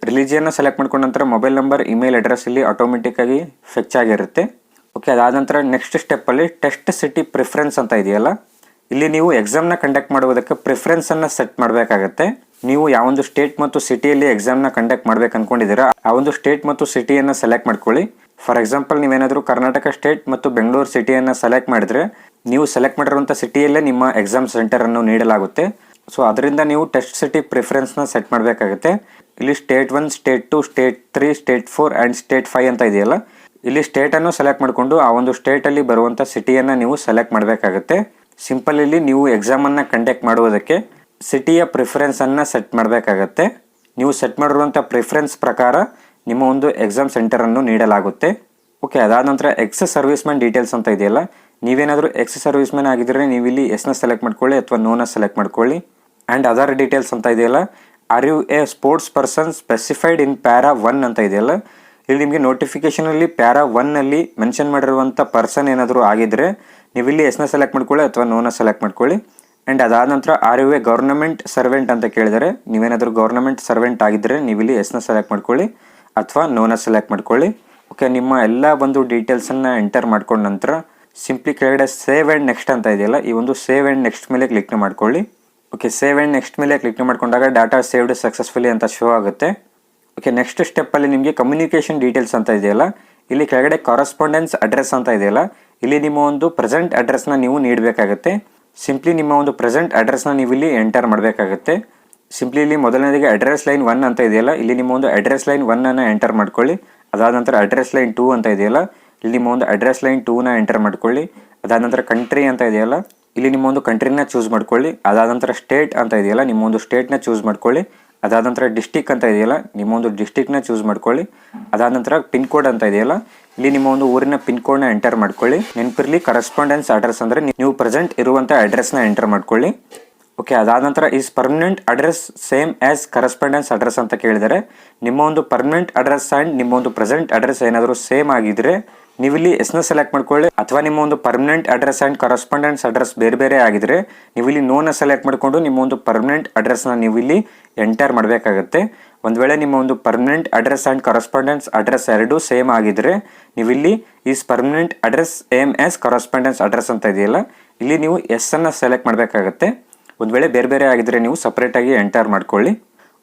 ರಿಲಿಜಿಯನ್ನ ಸೆಲೆಕ್ಟ್ ಮಾಡ್ಕೊಂಡ ನಂತರ ಮೊಬೈಲ್ ನಂಬರ್ ಇಮೇಲ್ ಅಡ್ರೆಸ್ ಇಲ್ಲಿ ಆಟೋಮೆಟಿಕ್ ಆಗಿ ಫೆಚ್ ಆಗಿರುತ್ತೆ. ಓಕೆ ಅದಾದ ನಂತರ ನೆಕ್ಸ್ಟ್ ಸ್ಟೆಪ್ಪಲ್ಲಿ ಟೆಸ್ಟ್ ಸಿಟಿ ಪ್ರಿಫರೆನ್ಸ್ ಅಂತ ಇದೆಯಲ್ಲ ಇಲ್ಲಿ ನೀವು ಎಕ್ಸಾಮ್ನ ಕಂಡಕ್ಟ್ ಮಾಡುವುದಕ್ಕೆ ಪ್ರಿಫರೆನ್ಸನ್ನು ಸೆಟ್ ಮಾಡಬೇಕಾಗತ್ತೆ. ನೀವು ಯಾವೊಂದು ಸ್ಟೇಟ್ ಮತ್ತು ಸಿಟಿಯಲ್ಲಿ ಎಕ್ಸಾಮ್ನ ಕಂಡಕ್ಟ್ ಮಾಡ್ಬೇಕು ಅನ್ಕೊಂಡಿದ್ದೀರಾ, ಆ ಒಂದು ಸ್ಟೇಟ್ ಮತ್ತು ಸಿಟಿಯನ್ನು ಸೆಲೆಕ್ಟ್ ಮಾಡ್ಕೊಳ್ಳಿ. ಫಾರ್ ಎಕ್ಸಾಂಪಲ್ ನೀವೇನಾದರೂ ಕರ್ನಾಟಕ ಸ್ಟೇಟ್ ಮತ್ತು ಬೆಂಗಳೂರು ಸಿಟಿಯನ್ನು ಸೆಲೆಕ್ಟ್ ಮಾಡಿದ್ರೆ, ನೀವು ಸೆಲೆಕ್ಟ್ ಮಾಡಿರುವಂಥ ಸಿಟಿಯಲ್ಲೇ ನಿಮ್ಮ ಎಕ್ಸಾಮ್ ಸೆಂಟರನ್ನು ನೀಡಲಾಗುತ್ತೆ. ಸೊ ಅದರಿಂದ ನೀವು ಟೆಸ್ಟ್ ಸಿಟಿ ಪ್ರಿಫರೆನ್ಸ್ನ ಸೆಟ್ ಮಾಡಬೇಕಾಗುತ್ತೆ. ಇಲ್ಲಿ state one state two state three state four and state five ಅಂತ ಇದೆಯಲ್ಲ, ಇಲ್ಲಿ ಸ್ಟೇಟನ್ನು ಸೆಲೆಕ್ಟ್ ಮಾಡಿಕೊಂಡು ಆ ಒಂದು ಸ್ಟೇಟಲ್ಲಿ ಬರುವಂಥ ಸಿಟಿಯನ್ನು ನೀವು ಸೆಲೆಕ್ಟ್ ಮಾಡಬೇಕಾಗುತ್ತೆ. ಸಿಂಪಲ್ ಇಲ್ಲಿ ನೀವು ಎಕ್ಸಾಮನ್ನು ಕಂಡಕ್ಟ್ ಮಾಡುವುದಕ್ಕೆ ಸಿಟಿಯ ಪ್ರಿಫರೆನ್ಸನ್ನು ಸೆಟ್ ಮಾಡಬೇಕಾಗತ್ತೆ. ನೀವು ಸೆಟ್ ಮಾಡಿರುವಂಥ ಪ್ರಿಫರೆನ್ಸ್ ಪ್ರಕಾರ ನಿಮ್ಮ ಒಂದು ಎಕ್ಸಾಮ್ ಸೆಂಟರನ್ನು ನೀಡಲಾಗುತ್ತೆ. ಓಕೆ ಅದಾದ ನಂತರ ಎಕ್ಸ್ ಸರ್ವಿಸ್ ಮ್ಯಾನ್ ಡೀಟೇಲ್ಸ್ ಅಂತ ಇದೆಯಲ್ಲ, ನೀವೇನಾದರೂ ಎಕ್ಸ್ ಸರ್ವಿಸ್ ಮ್ಯಾನ್ ಆಗಿದ್ದರೆ ನೀವು ಇಲ್ಲಿ ಎಸ್ನ ಸೆಲೆಕ್ಟ್ ಮಾಡ್ಕೊಳ್ಳಿ ಅಥವಾ ನೋನ ಸೆಲೆಕ್ಟ್ ಮಾಡ್ಕೊಳ್ಳಿ. ಆ್ಯಂಡ್ ಅದರ್ ಡೀಟೇಲ್ಸ್ ಅಂತ ಇದೆಯಲ್ಲ are you a sports person specified in para one ಅಂತ ಇದೆಯಲ್ಲ, ಇಲ್ಲಿ ನಿಮಗೆ ನೋಟಿಫಿಕೇಶನಲ್ಲಿ ಪ್ಯಾರಾ ಒನ್ನಲ್ಲಿ ಮೆನ್ಷನ್ ಮಾಡಿರುವಂಥ ಪರ್ಸನ್ ಏನಾದರೂ ಆಗಿದ್ದರೆ ನೀವು ಇಲ್ಲಿ ಎಸ್ನ ಸೆಲೆಕ್ಟ್ ಮಾಡ್ಕೊಳ್ಳಿ ಅಥವಾ ನೋನ ಸೆಲೆಕ್ಟ್ ಮಾಡ್ಕೊಳ್ಳಿ. ಆ್ಯಂಡ್ ಅದಾದ ನಂತರ are you a government servant ಅಂತ ಕೇಳಿದರೆ, ನೀವೇನಾದರೂ ಗೌರ್ನಮೆಂಟ್ ಸರ್ವೆಂಟ್ ಆಗಿದ್ದರೆ ನೀವು ಇಲ್ಲಿ ಎಸ್ನ ಸೆಲೆಕ್ಟ್ ಮಾಡ್ಕೊಳ್ಳಿ ಅಥವಾ ನೋನ ಸೆಲೆಕ್ಟ್ ಮಾಡ್ಕೊಳ್ಳಿ. ಓಕೆ ನಿಮ್ಮ ಎಲ್ಲ ಒಂದು ಡೀಟೇಲ್ಸನ್ನು ಎಂಟರ್ ಮಾಡ್ಕೊಂಡ ನಂತರ ಸಿಂಪ್ಲಿ ಕೆಳಗಡೆ ಸೇವ್ ಆ್ಯಂಡ್ ನೆಕ್ಸ್ಟ್ ಅಂತ ಇದೆಯಲ್ಲ, ಈ ಒಂದು ಸೇವ್ ಆ್ಯಂಡ್ ನೆಕ್ಸ್ಟ್ ಮೇಲೆ ಕ್ಲಿಕ್ ಮಾಡ್ಕೊಳ್ಳಿ. ಓಕೆ ಸೇವ್ ಆ್ಯಂಡ್ ನೆಕ್ಸ್ಟ್ ಮೇಲೆ ಕ್ಲಿಕ್ ಮಾಡ್ಕೊಂಡಾಗ ಡಾಟಾ ಸೇವ್ಡ್ ಸಕ್ಸಸ್ಫುಲಿ ಅಂತ ಶೋ ಆಗುತ್ತೆ. ಓಕೆ ನೆಕ್ಸ್ಟ್ ಸ್ಟೆಪ್ಪಲ್ಲಿ ನಿಮಗೆ ಕಮ್ಯುನಿಕೇಷನ್ ಡೀಟೇಲ್ಸ್ ಅಂತ ಇದೆಯಲ್ಲ, ಇಲ್ಲಿ ಕೆಳಗಡೆ ಕಾರಸ್ಪಾಂಡೆನ್ಸ್ ಅಡ್ರೆಸ್ ಅಂತ ಇದೆಯಲ್ಲ ಇಲ್ಲಿ ನಿಮ್ಮ ಒಂದು ಪ್ರೆಸೆಂಟ್ ಅಡ್ರೆಸ್ನ ನೀವು ನೀಡಬೇಕಾಗತ್ತೆ. ಸಿಂಪ್ಲಿ ನಿಮ್ಮ ಒಂದು ಪ್ರೆಸೆಂಟ್ ಅಡ್ರೆಸ್ನ ನೀವು ಇಲ್ಲಿ ಎಂಟರ್ ಮಾಡಬೇಕಾಗುತ್ತೆ. ಸಿಂಪ್ಲಿ ಇಲ್ಲಿ ಮೊದಲನೇದಿಗೆ ಅಡ್ರೆಸ್ ಲೈನ್ ಒನ್ ಅಂತ ಇದೆಯಲ್ಲ, ಇಲ್ಲಿ ನಿಮ್ಮ ಒಂದು ಅಡ್ರೆಸ್ ಲೈನ್ ಒನ್ನನ್ನು ಎಂಟರ್ ಮಾಡ್ಕೊಳ್ಳಿ. ಅದಾದ ನಂತರ ಅಡ್ರೆಸ್ ಲೈನ್ ಟೂ ಅಂತ ಇದೆಯಲ್ಲ, ಇಲ್ಲಿ ನಿಮ್ಮ ಒಂದು ಅಡ್ರೆಸ್ ಲೈನ್ ಟೂನ ಎಂಟರ್ ಮಾಡ್ಕೊಳ್ಳಿ. ಅದಾದ ನಂತರ ಕಂಟ್ರಿ ಅಂತ ಇದೆಯಲ್ಲ, ಇಲ್ಲಿ ನಿಮ್ಮ ಒಂದು ಕಂಟ್ರಿನ ಚೂಸ್ ಮಾಡ್ಕೊಳ್ಳಿ. ಅದಾದ ನಂತರ ಸ್ಟೇಟ್ ಅಂತ ಇದೆಯಲ್ಲ, ನಿಮ್ಮ ಒಂದು ಸ್ಟೇಟ್ನ ಚೂಸ್ ಮಾಡ್ಕೊಳ್ಳಿ. ಅದಾದ ನಂತರ ಡಿಸ್ಟಿಕ್ ಅಂತ ಇದೆಯಲ್ಲ, ನಿಮ್ಮ ಒಂದು ಡಿಸ್ಟಿಕ್ನ ಚೂಸ್ ಮಾಡ್ಕೊಳ್ಳಿ. ಅದಾದ ನಂತರ ಪಿನ್ ಕೋಡ್ ಅಂತ ಇದೆಯಲ್ಲ ಇಲ್ಲಿ ನಿಮ್ಮ ಒಂದು ಊರಿನ ಪಿನ್ ಕೋಡ್ನ ಎಂಟರ್ ಮಾಡ್ಕೊಳ್ಳಿ. ನೆನಪಿರ್ಲಿ ಕರೆಸ್ಪಾಂಡೆನ್ಸ್ ಅಡ್ರೆಸ್ ಅಂದರೆ ನೀವು ಪ್ರೆಸೆಂಟ್ ಇರುವಂಥ ನ ಎಂಟರ್ ಮಾಡ್ಕೊಳ್ಳಿ. ಓಕೆ ಅದಾದ ನಂತರ is permanent address same as correspondence address ಅಂತ ಕೇಳಿದರೆ, ನಿಮ್ಮ ಒಂದು ಪರ್ಮನೆಂಟ್ ಅಡ್ರೆಸ್ ಆ್ಯಂಡ್ ನಿಮ್ಮ ಒಂದು ಪ್ರೆಸೆಂಟ್ ಅಡ್ರೆಸ್ ಏನಾದರೂ ಸೇಮ್ ಆಗಿದ್ರೆ, ನೀವಿಲ್ಲಿ ಎಸ್ನ ಸೆಲೆಕ್ಟ್ ಮಾಡ್ಕೊಳ್ಳಿ. ಅಥವಾ ನಿಮ್ಮ ಒಂದು permanent address and correspondence address ಬೇರೆ ಬೇರೆ ಆಗಿದ್ರೆ ನೀವು ಇಲ್ಲಿ ನೋನ ಸೆಲೆಕ್ಟ್ ಮಾಡಿಕೊಂಡು ನಿಮ್ಮ ಒಂದು ಪರ್ಮನೆಂಟ್ ಅಡ್ರೆಸ್ನ ನೀವು ಇಲ್ಲಿ ಎಂಟರ್ ಮಾಡಬೇಕಾಗತ್ತೆ. ಒಂದು ವೇಳೆ ನಿಮ್ಮ ಒಂದು permanent address and correspondence address ಎರಡೂ ಸೇಮ್ ಆಗಿದ್ದರೆ ನೀವು ಇಲ್ಲಿ is permanent address same as correspondence address ಅಂತ ಇದೆಯಲ್ಲ, ಇಲ್ಲಿ ನೀವು ಎಸ್ ಅನ್ನು ಸೆಲೆಕ್ಟ್ ಮಾಡಬೇಕಾಗತ್ತೆ. ಒಂದು ವೇಳೆ ಬೇರೆ ಬೇರೆ ಆಗಿದ್ದರೆ ನೀವು ಸಪ್ರೇಟಾಗಿ ಎಂಟರ್ ಮಾಡ್ಕೊಳ್ಳಿ.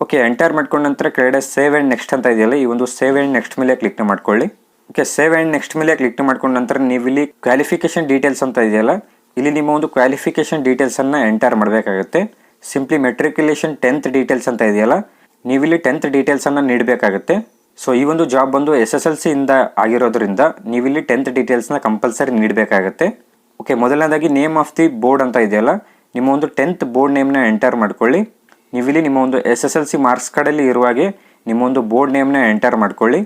ಓಕೆ ಎಂಟರ್ ಮಾಡ್ಕೊಂಡ ನಂತರ ಕೆಳಗಡೆ ಸೇವ್ ಆ್ಯಂಡ್ ನೆಕ್ಸ್ಟ್ ಅಂತ ಇದೆಯಲ್ಲ, ಈ ಒಂದು ಸೇವ್ ಆ್ಯಂಡ್ ನೆಕ್ಸ್ಟ್ ಮೇಲೆ ಕ್ಲಿಕ್ ಮಾಡ್ಕೊಳ್ಳಿ. ಓಕೆ ಸೇವ್ ಆ್ಯಂಡ್ ನೆಕ್ಸ್ಟ್ ಮೇಲೆ ಕ್ಲಿಕ್ ಮಾಡ್ಕೊಂಡ ನಂತರ ನೀವು ಇಲ್ಲಿ ಕ್ವಾಲಿಫಿಕೇಶನ್ ಡೀಟೇಲ್ಸ್ ಅಂತ ಇದೆಯಲ್ಲ, ಇಲ್ಲಿ ನಿಮ್ಮ ಒಂದು ಕ್ವಾಲಿಫಿಕೇಷನ್ ಡೀಟೇಲ್ಸನ್ನು ಎಂಟರ್ ಮಾಡಬೇಕಾಗುತ್ತೆ. ಸಿಂಪ್ಲಿ ಮೆಟ್ರಿಕ್ಯುಲೇಷನ್ ಟೆಂತ್ ಡೀಟೇಲ್ಸ್ ಅಂತ ಇದೆಯಲ್ಲ ನೀವಿಲ್ಲಿ ಟೆಂತ್ ಡೀಟೇಲ್ಸನ್ನು ನೀಡಬೇಕಾಗುತ್ತೆ. ಸೊ ಈ ಒಂದು ಜಾಬ್ ಬಂದು ಎಸ್ ಎಸ್ ಎಲ್ ಸಿಯಿಂದ ಆಗಿರೋದ್ರಿಂದ ನೀವಿಲ್ಲಿ ಟೆಂತ್ ಡೀಟೇಲ್ಸ್ನ ಕಂಪಲ್ಸರಿ ನೀಡಬೇಕಾಗತ್ತೆ. ಓಕೆ ಮೊದಲನೇದಾಗಿ ನೇಮ್ ಆಫ್ ದಿ ಬೋರ್ಡ್ ಅಂತ ಇದೆಯಲ್ಲ, ನಿಮ್ಮ ಒಂದು ಟೆಂತ್ ಬೋರ್ಡ್ ನೇಮ್ನ ಎಂಟರ್ ಮಾಡ್ಕೊಳ್ಳಿ. ನೀವಿಲ್ಲಿ ನಿಮ್ಮ ಒಂದು S S L C marks ಕಡೆಯಲ್ಲಿ ಇರುವಾಗೆ ನಿಮ್ಮ ಒಂದು ಬೋರ್ಡ್ ನೇಮ್ನ ಎಂಟರ್ ಮಾಡ್ಕೊಳ್ಳಿ.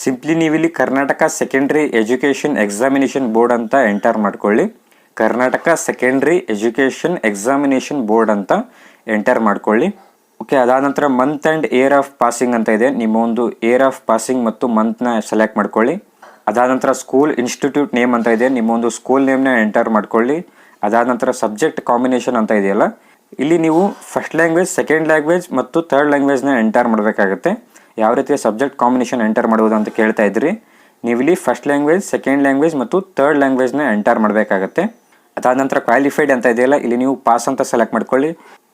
ಸಿಂಪ್ಲಿ ನೀವಿಲ್ಲಿ Karnataka secondary education examination board ಅಂತ ಎಂಟರ್ ಮಾಡ್ಕೊಳ್ಳಿ. Karnataka secondary education examination board ಅಂತ ಎಂಟರ್ ಮಾಡ್ಕೊಳ್ಳಿ. ಓಕೆ ಅದಾದ ನಂತರ month and year of passing ಅಂತ ಇದೆ. ನಿಮ್ಮ ಒಂದು ಏರ್ ಆಫ್ ಪಾಸಿಂಗ್ ಮತ್ತು ಮಂತ್ನ ಸೆಲೆಕ್ಟ್ ಮಾಡ್ಕೊಳ್ಳಿ. ಅದಾದ ನಂತರ ಸ್ಕೂಲ್ ಇನ್ಸ್ಟಿಟ್ಯೂಟ್ ನೇಮ್ ಅಂತ ಇದೆ. ನಿಮ್ಮ ಒಂದು ಸ್ಕೂಲ್ ನೇಮ್ನ ಎಂಟರ್ ಮಾಡ್ಕೊಳ್ಳಿ. ಅದಾದ ನಂತರ ಸಬ್ಜೆಕ್ಟ್ ಕಾಂಬಿನೇಷನ್ ಅಂತ ಇದೆಯಲ್ಲ, ಇಲ್ಲಿ ನೀವು ಫಸ್ಟ್ ಲ್ಯಾಂಗ್ವೇಜ್ ಸೆಕೆಂಡ್ ಲ್ಯಾಂಗ್ವೇಜ್ ಮತ್ತು ಥರ್ಡ್ ಲ್ಯಾಂಗ್ವೇಜ್ನ ಎಂಟರ್ ಮಾಡಬೇಕಾಗುತ್ತೆ. ಯಾವ ರೀತಿಯ ಸಬ್ಜೆಕ್ಟ್ ಕಾಂಬಿನೇಷನ್ ಎಂಟರ್ ಮಾಡುವುದು ಅಂತ ಕೇಳ್ತಾ ಇದ್ರಿ. ನೀವು ಇಲ್ಲಿ ಫಸ್ಟ್ ಲ್ಯಾಂಗ್ವೇಜ್ ಸೆಕೆಂಡ್ ಲ್ಯಾಂಗ್ವೇಜ್ ಮತ್ತು ಥರ್ಡ್ ಲ್ಯಾಂಗ್ವೇಜ್ನ ಎಂಟರ್ ಮಾಡಬೇಕಾಗತ್ತೆ. ಅದಾದ ನಂತರ ಕ್ವಾಲಿಫೈಡ್ ಅಂತ ಇದೆಯಲ್ಲ, ಇಲ್ಲಿ ನೀವು ಪಾಸ್ ಅಂತ ಸೆಲೆಕ್ಟ್ ಮಾಡ್ಕೊಳ್ಳಿ.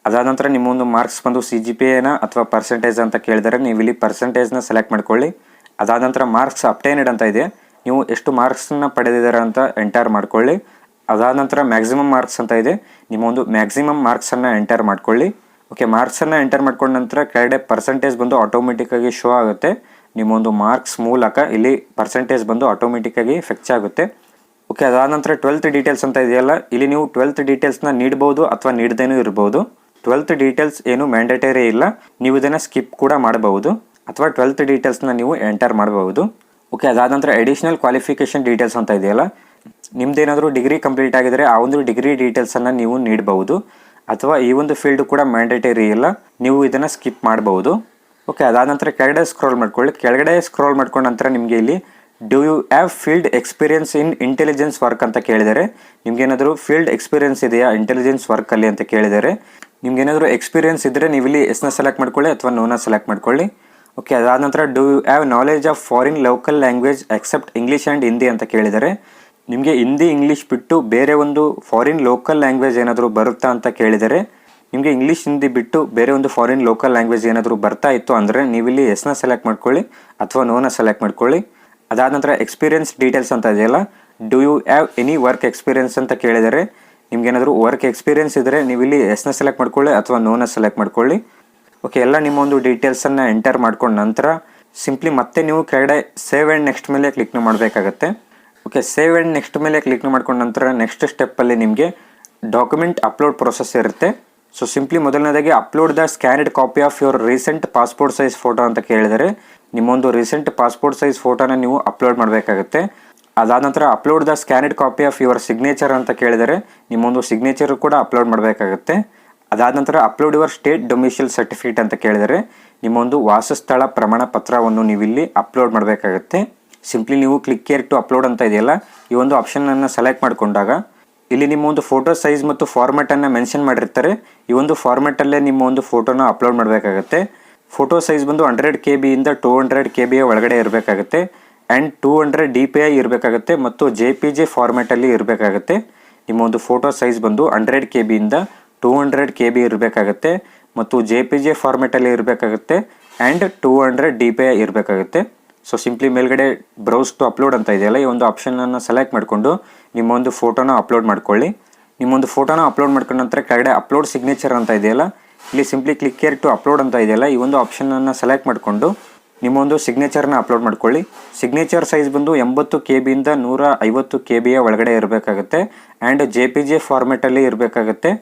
ಅದಾದ ನಂತರ ನಿಮ್ಮ ಒಂದು ಮಾರ್ಕ್ಸ್ ಬಂದು ಸಿ ಜಿ ಪಿ ಎನ ಅಥವಾ ಪರ್ಸೆಂಟೇಜ್ ಅಂತ ಕೇಳಿದರೆ ನೀವು ಇಲ್ಲಿ ಪರ್ಸೆಂಟೇಜ್ನ ಸೆಲೆಕ್ಟ್ ಮಾಡ್ಕೊಳ್ಳಿ. ಅದಾದ ನಂತರ ಮಾರ್ಕ್ಸ್ ಅಪ್ಟೈನೆಡ್ ಅಂತ ಇದೆ. ನೀವು ಎಷ್ಟು ಮಾರ್ಕ್ಸನ್ನ ಪಡೆದಿದ್ದಾರೆ ಅಂತ ಎಂಟರ್ ಮಾಡ್ಕೊಳ್ಳಿ. ಅದಾದ ನಂತರ ಮ್ಯಾಕ್ಸಿಮಮ್ ಮಾರ್ಕ್ಸ್ ಅಂತ ಇದೆ. ನಿಮ್ಮ ಒಂದು ಮ್ಯಾಕ್ಸಿಮಮ್ ಮಾರ್ಕ್ಸನ್ನು ಎಂಟರ್ ಮಾಡ್ಕೊಳ್ಳಿ. ಓಕೆ ಮಾರ್ಕ್ಸನ್ನು ಎಂಟರ್ ಮಾಡ್ಕೊಂಡ ನಂತರ ಕೆಳಗಡೆ ಪರ್ಸೆಂಟೇಜ್ ಬಂದು ಆಟೋಮೆಟಿಕ್ಕಾಗಿ ಶೋ ಆಗುತ್ತೆ. ನಿಮ್ಮ ಒಂದು ಮಾರ್ಕ್ಸ್ ಮೂಲಕ ಇಲ್ಲಿ ಪರ್ಸೆಂಟೇಜ್ ಬಂದು ಆಟೋಮೆಟಿಕ್ಕಾಗಿ ಫೆಕ್ಚ್ ಆಗುತ್ತೆ. ಓಕೆ ಅದಾದ ನಂತರ ಟ್ವೆಲ್ತ್ ಡೀಟೇಲ್ಸ್ ಅಂತ ಇದೆಯಲ್ಲ, ಇಲ್ಲಿ ನೀವು ಟ್ವೆಲ್ತ್ ಡೀಟೇಲ್ಸ್ನ ನೀಡ್ಬೋದು ಅಥವಾ ನೀಡದೇನೂ ಇರ್ಬೋದು. ಟ್ವೆಲ್ತ್ ಡೀಟೇಲ್ಸ್ ಏನು ಮ್ಯಾಂಡೇಟರಿ ಇಲ್ಲ. ನೀವು ಇದನ್ನು ಸ್ಕಿಪ್ ಕೂಡ ಮಾಡಬಹುದು. ಅಥವಾ ಟ್ವೆಲ್ತ್ ಡೀಟೇಲ್ಸ್ನ ನೀವು ಎಂಟರ್ ಮಾಡಬಹುದು. ಓಕೆ, ಅದಾದ ನಂತರ ಅಡಿಷನಲ್ ಕ್ವಾಲಿಫಿಕೇಷನ್ ಡೀಟೇಲ್ಸ್ ಅಂತ ಇದೆಯಲ್ಲ, ನಿಮ್ದೇನಾದರೂ ಡಿಗ್ರಿ ಕಂಪ್ಲೀಟ್ ಆಗಿದರೆ ಆ ಒಂದು ಡಿಗ್ರಿ ಡೀಟೇಲ್ಸನ್ನು ನೀವು ನೀಡಬಹುದು. ಅಥವಾ ಈ ಒಂದು ಫೀಲ್ಡ್ ಕೂಡ ಮ್ಯಾಂಡೇಟರಿ ಇಲ್ಲ, ನೀವು ಇದನ್ನು ಸ್ಕಿಪ್ ಮಾಡಬಹುದು. ಓಕೆ, ಅದಾದ ನಂತರ ಕೆಳಗಡೆ ಸ್ಕ್ರೋಲ್ ಮಾಡ್ಕೊಳ್ಳಿ. ಕೆಳಗಡೆ ಸ್ಕ್ರೋಲ್ ಮಾಡ್ಕೊಂಡ ನಂತರ ನಿಮಗೆ ಇಲ್ಲಿ do you have field experience in intelligence work ಅಂತ ಕೇಳಿದರೆ ನಿಮ್ಗೇನಾದರೂ ಫೀಲ್ಡ್ ಎಕ್ಸ್ಪೀರಿಯನ್ಸ್ ಇದೆಯಾ ಇಂಟೆಲಿಜೆನ್ಸ್ ವರ್ಕಲ್ಲಿ ಅಂತ ಕೇಳಿದರೆ ನಿಮ್ಗೆ ಏನಾದರೂ ಎಕ್ಸ್ಪೀರಿಯನ್ಸ್ ಇದ್ದರೆ ನೀವು ಇಲ್ಲಿ ಎಸ್ನ ಸೆಲೆಕ್ಟ್ ಮಾಡ್ಕೊಳ್ಳಿ ಅಥವಾ ನೋನ ಸೆಲೆಕ್ಟ್ ಮಾಡ್ಕೊಳ್ಳಿ. ಓಕೆ ಅದಾದ ನಂತರ do you have knowledge of foreign local language except English and Hindi ಅಂತ ಕೇಳಿದರೆ? ನಿಮಗೆ ಹಿಂದಿ ಇಂಗ್ಲೀಷ್ ಬಿಟ್ಟು ಬೇರೆ ಒಂದು ಫಾರಿನ್ ಲೋಕಲ್ ಲ್ಯಾಂಗ್ವೇಜ್ ಏನಾದರೂ ಬರುತ್ತಾ ಅಂತ ಕೇಳಿದರೆ, ನಿಮಗೆ ಇಂಗ್ಲೀಷ್ ಹಿಂದಿ ಬಿಟ್ಟು ಬೇರೆ ಒಂದು ಫಾರಿನ್ ಲೋಕಲ್ ಲ್ಯಾಂಗ್ವೇಜ್ ಏನಾದರೂ ಬರ್ತಾ ಇತ್ತು ಅಂದರೆ ನೀವಿಲ್ಲಿ ಎಸ್ನ ಸೆಲೆಕ್ಟ್ ಮಾಡ್ಕೊಳ್ಳಿ ಅಥವಾ ನೋನ ಸೆಲೆಕ್ಟ್ ಮಾಡ್ಕೊಳ್ಳಿ. ಅದಾದ ನಂತರ ಎಕ್ಸ್ಪೀರಿಯನ್ಸ್ ಡೀಟೇಲ್ಸ್ ಅಂತ ಇದೆಯಲ್ಲ? Do you have any work experience ಅಂತ ಕೇಳಿದರೆ ನಿಮ್ಗೇನಾದರೂ ವರ್ಕ್ ಎಕ್ಸ್ಪೀರಿಯನ್ಸ್ ಇದ್ದರೆ ನೀವು ಇಲ್ಲಿ ಎಸ್ನ ಸೆಲೆಕ್ಟ್ ಮಾಡ್ಕೊಳ್ಳಿ ಅಥವಾ ನೋನ ಸೆಲೆಕ್ಟ್ ಮಾಡ್ಕೊಳ್ಳಿ. ಓಕೆ ಎಲ್ಲ ನಿಮ್ಮೊಂದು ಡೀಟೇಲ್ಸನ್ನು ಎಂಟರ್ ಮಾಡ್ಕೊಂಡ ನಂತರ ಸಿಂಪ್ಲಿ ಮತ್ತೆ ನೀವು ಕೆಳಗಡೆ ಸೇವ್ ಆ್ಯಂಡ್ ನೆಕ್ಸ್ಟ್ ಮೇಲೆ ಕ್ಲಿಕ್ ಮಾಡಬೇಕಾಗತ್ತೆ. ಓಕೆ ಸೇವ್ ಆ್ಯಂಡ್ ನೆಕ್ಸ್ಟ್ ಮೇಲೆ ಕ್ಲಿಕ್ ಮಾಡ್ಕೊಂಡ ನಂತರ ನೆಕ್ಸ್ಟ್ ಸ್ಟೆಪ್ಪಲ್ಲಿ ನಿಮಗೆ ಡಾಕ್ಯುಮೆಂಟ್ ಅಪ್ಲೋಡ್ ಪ್ರೊಸೆಸ್ ಇರುತ್ತೆ. ಸೊ ಸಿಂಪ್ಲಿ ಮೊದಲನೇದಾಗಿ upload the scanned copy of your recent passport size photo ಅಂತ ಕೇಳಿದರೆ ನಿಮ್ಮೊಂದು ರೀಸೆಂಟ್ ಪಾಸ್ಪೋರ್ಟ್ ಸೈಜ್ ಫೋಟೋನ ನೀವು ಅಪ್ಲೋಡ್ ಮಾಡಬೇಕಾಗುತ್ತೆ. ಅದಾದ ನಂತರ upload the scanned copy of your signature ಅಂತ ಕೇಳಿದರೆ ನಿಮ್ಮೊಂದು ಸಿಗ್ನೇಚರ್ ಕೂಡ ಅಪ್ಲೋಡ್ ಮಾಡಬೇಕಾಗುತ್ತೆ. ಅದಾದ ನಂತರ upload your state domicile certificate ಅಂತ ಕೇಳಿದರೆ ನಿಮ್ಮೊಂದು ವಾಸಸ್ಥಳ ಪ್ರಮಾಣ ಪತ್ರವನ್ನು ನೀವು ಇಲ್ಲಿ ಅಪ್ಲೋಡ್ ಮಾಡಬೇಕಾಗುತ್ತೆ. ಸಿಂಪ್ಲಿ ನೀವು ಕ್ಲಿಕ್ ಕೇರ್ ಟು ಅಪ್ಲೋಡ್ ಅಂತ ಇದೆಯಲ್ಲ, ಈ ಒಂದು ಆಪ್ಷನನ್ನು ಸೆಲೆಕ್ಟ್ ಮಾಡಿಕೊಂಡಾಗ ಇಲ್ಲಿ ನಿಮ್ಮ ಒಂದು ಫೋಟೋ ಸೈಜ್ ಮತ್ತು ಫಾರ್ಮೆಟನ್ನು ಮೆನ್ಷನ್ ಮಾಡಿರ್ತಾರೆ. ಈ ಒಂದು ಫಾರ್ಮೆಟಲ್ಲೇ ನಿಮ್ಮ ಒಂದು ಫೋಟೋನ ಅಪ್ಲೋಡ್ ಮಾಡಬೇಕಾಗುತ್ತೆ. ಫೋಟೋ ಸೈಜ್ ಬಂದು ಹಂಡ್ರೆಡ್ ಕೆ ಬಿಯಿಂದ ಟೂ ಹಂಡ್ರೆಡ್ ಕೆ ಬಿಯ ಒಳಗಡೆ ಇರಬೇಕಾಗುತ್ತೆ. And two hundred D P I ಇರಬೇಕಾಗುತ್ತೆ ಮತ್ತು ಜೆ ಪಿ ಜೆ ಫಾರ್ಮೆಟಲ್ಲಿ ಇರಬೇಕಾಗುತ್ತೆ. ನಿಮ್ಮ ಒಂದು ಫೋಟೋ ಸೈಜ್ ಬಂದು ಹಂಡ್ರೆಡ್ ಕೆ ಬಿಯಿಂದ ಟೂ ಹಂಡ್ರೆಡ್ ಕೆ ಬಿ ಇರಬೇಕಾಗುತ್ತೆ ಮತ್ತು ಜೆ ಪಿ ಜೆ ಫಾರ್ಮೆಟಲ್ಲಿ ಇರಬೇಕಾಗುತ್ತೆ and two hundred D P I ಇರಬೇಕಾಗುತ್ತೆ. ಸೊ ಸಿಂಪ್ಲಿ ಮೇಲ್ಗಡೆ ಬ್ರೌಸ್ ಟು ಅಪ್ಲೋಡ್ ಅಂತ ಇದೆಯಲ್ಲ, ಈ ಒಂದು ಆಪ್ಷನನ್ನು ಸೆಲೆಕ್ಟ್ ಮಾಡಿಕೊಂಡು ನಿಮ್ಮ ಒಂದು ಫೋಟೋನ ಅಪ್ಲೋಡ್ ಮಾಡ್ಕೊಳ್ಳಿ. ನಿಮ್ಮೊಂದು ಫೋಟೋನ ಅಪ್ಲೋಡ್ ಮಾಡ್ಕೊಂಡ ನಂತರ ಕೆಳಗಡೆ ಅಪ್ಲೋಡ್ ಸಿಗ್ನೇಚರ್ ಅಂತ ಇದೆಯಲ್ಲ, ಇಲ್ಲಿ simply click here to upload ಅಂತ ಇದೆಯಲ್ಲ, ಈ ಒಂದು ಆಪ್ಷನನ್ನು ಸೆಲೆಕ್ಟ್ ಮಾಡಿಕೊಂಡು ನಿಮ್ಮೊಂದು ಸಿಗ್ನೇಚರ್ನ ಅಪ್ಲೋಡ್ ಮಾಡ್ಕೊಳ್ಳಿ. ಸಿಗ್ನೇಚರ್ ಸೈಜ್ ಬಂದು ಎಂಬತ್ತು ಕೆ ಬಿಯಿಂದ ನೂರ ಐವತ್ತು ಕೆ ಬಿಯ ಒಳಗಡೆ ಇರಬೇಕಾಗುತ್ತೆ. ಆ್ಯಂಡ್ ಜೆ ಪಿ ಜೆ ಫಾರ್ಮೆಟಲ್ಲಿ ಇರಬೇಕಾಗುತ್ತೆ.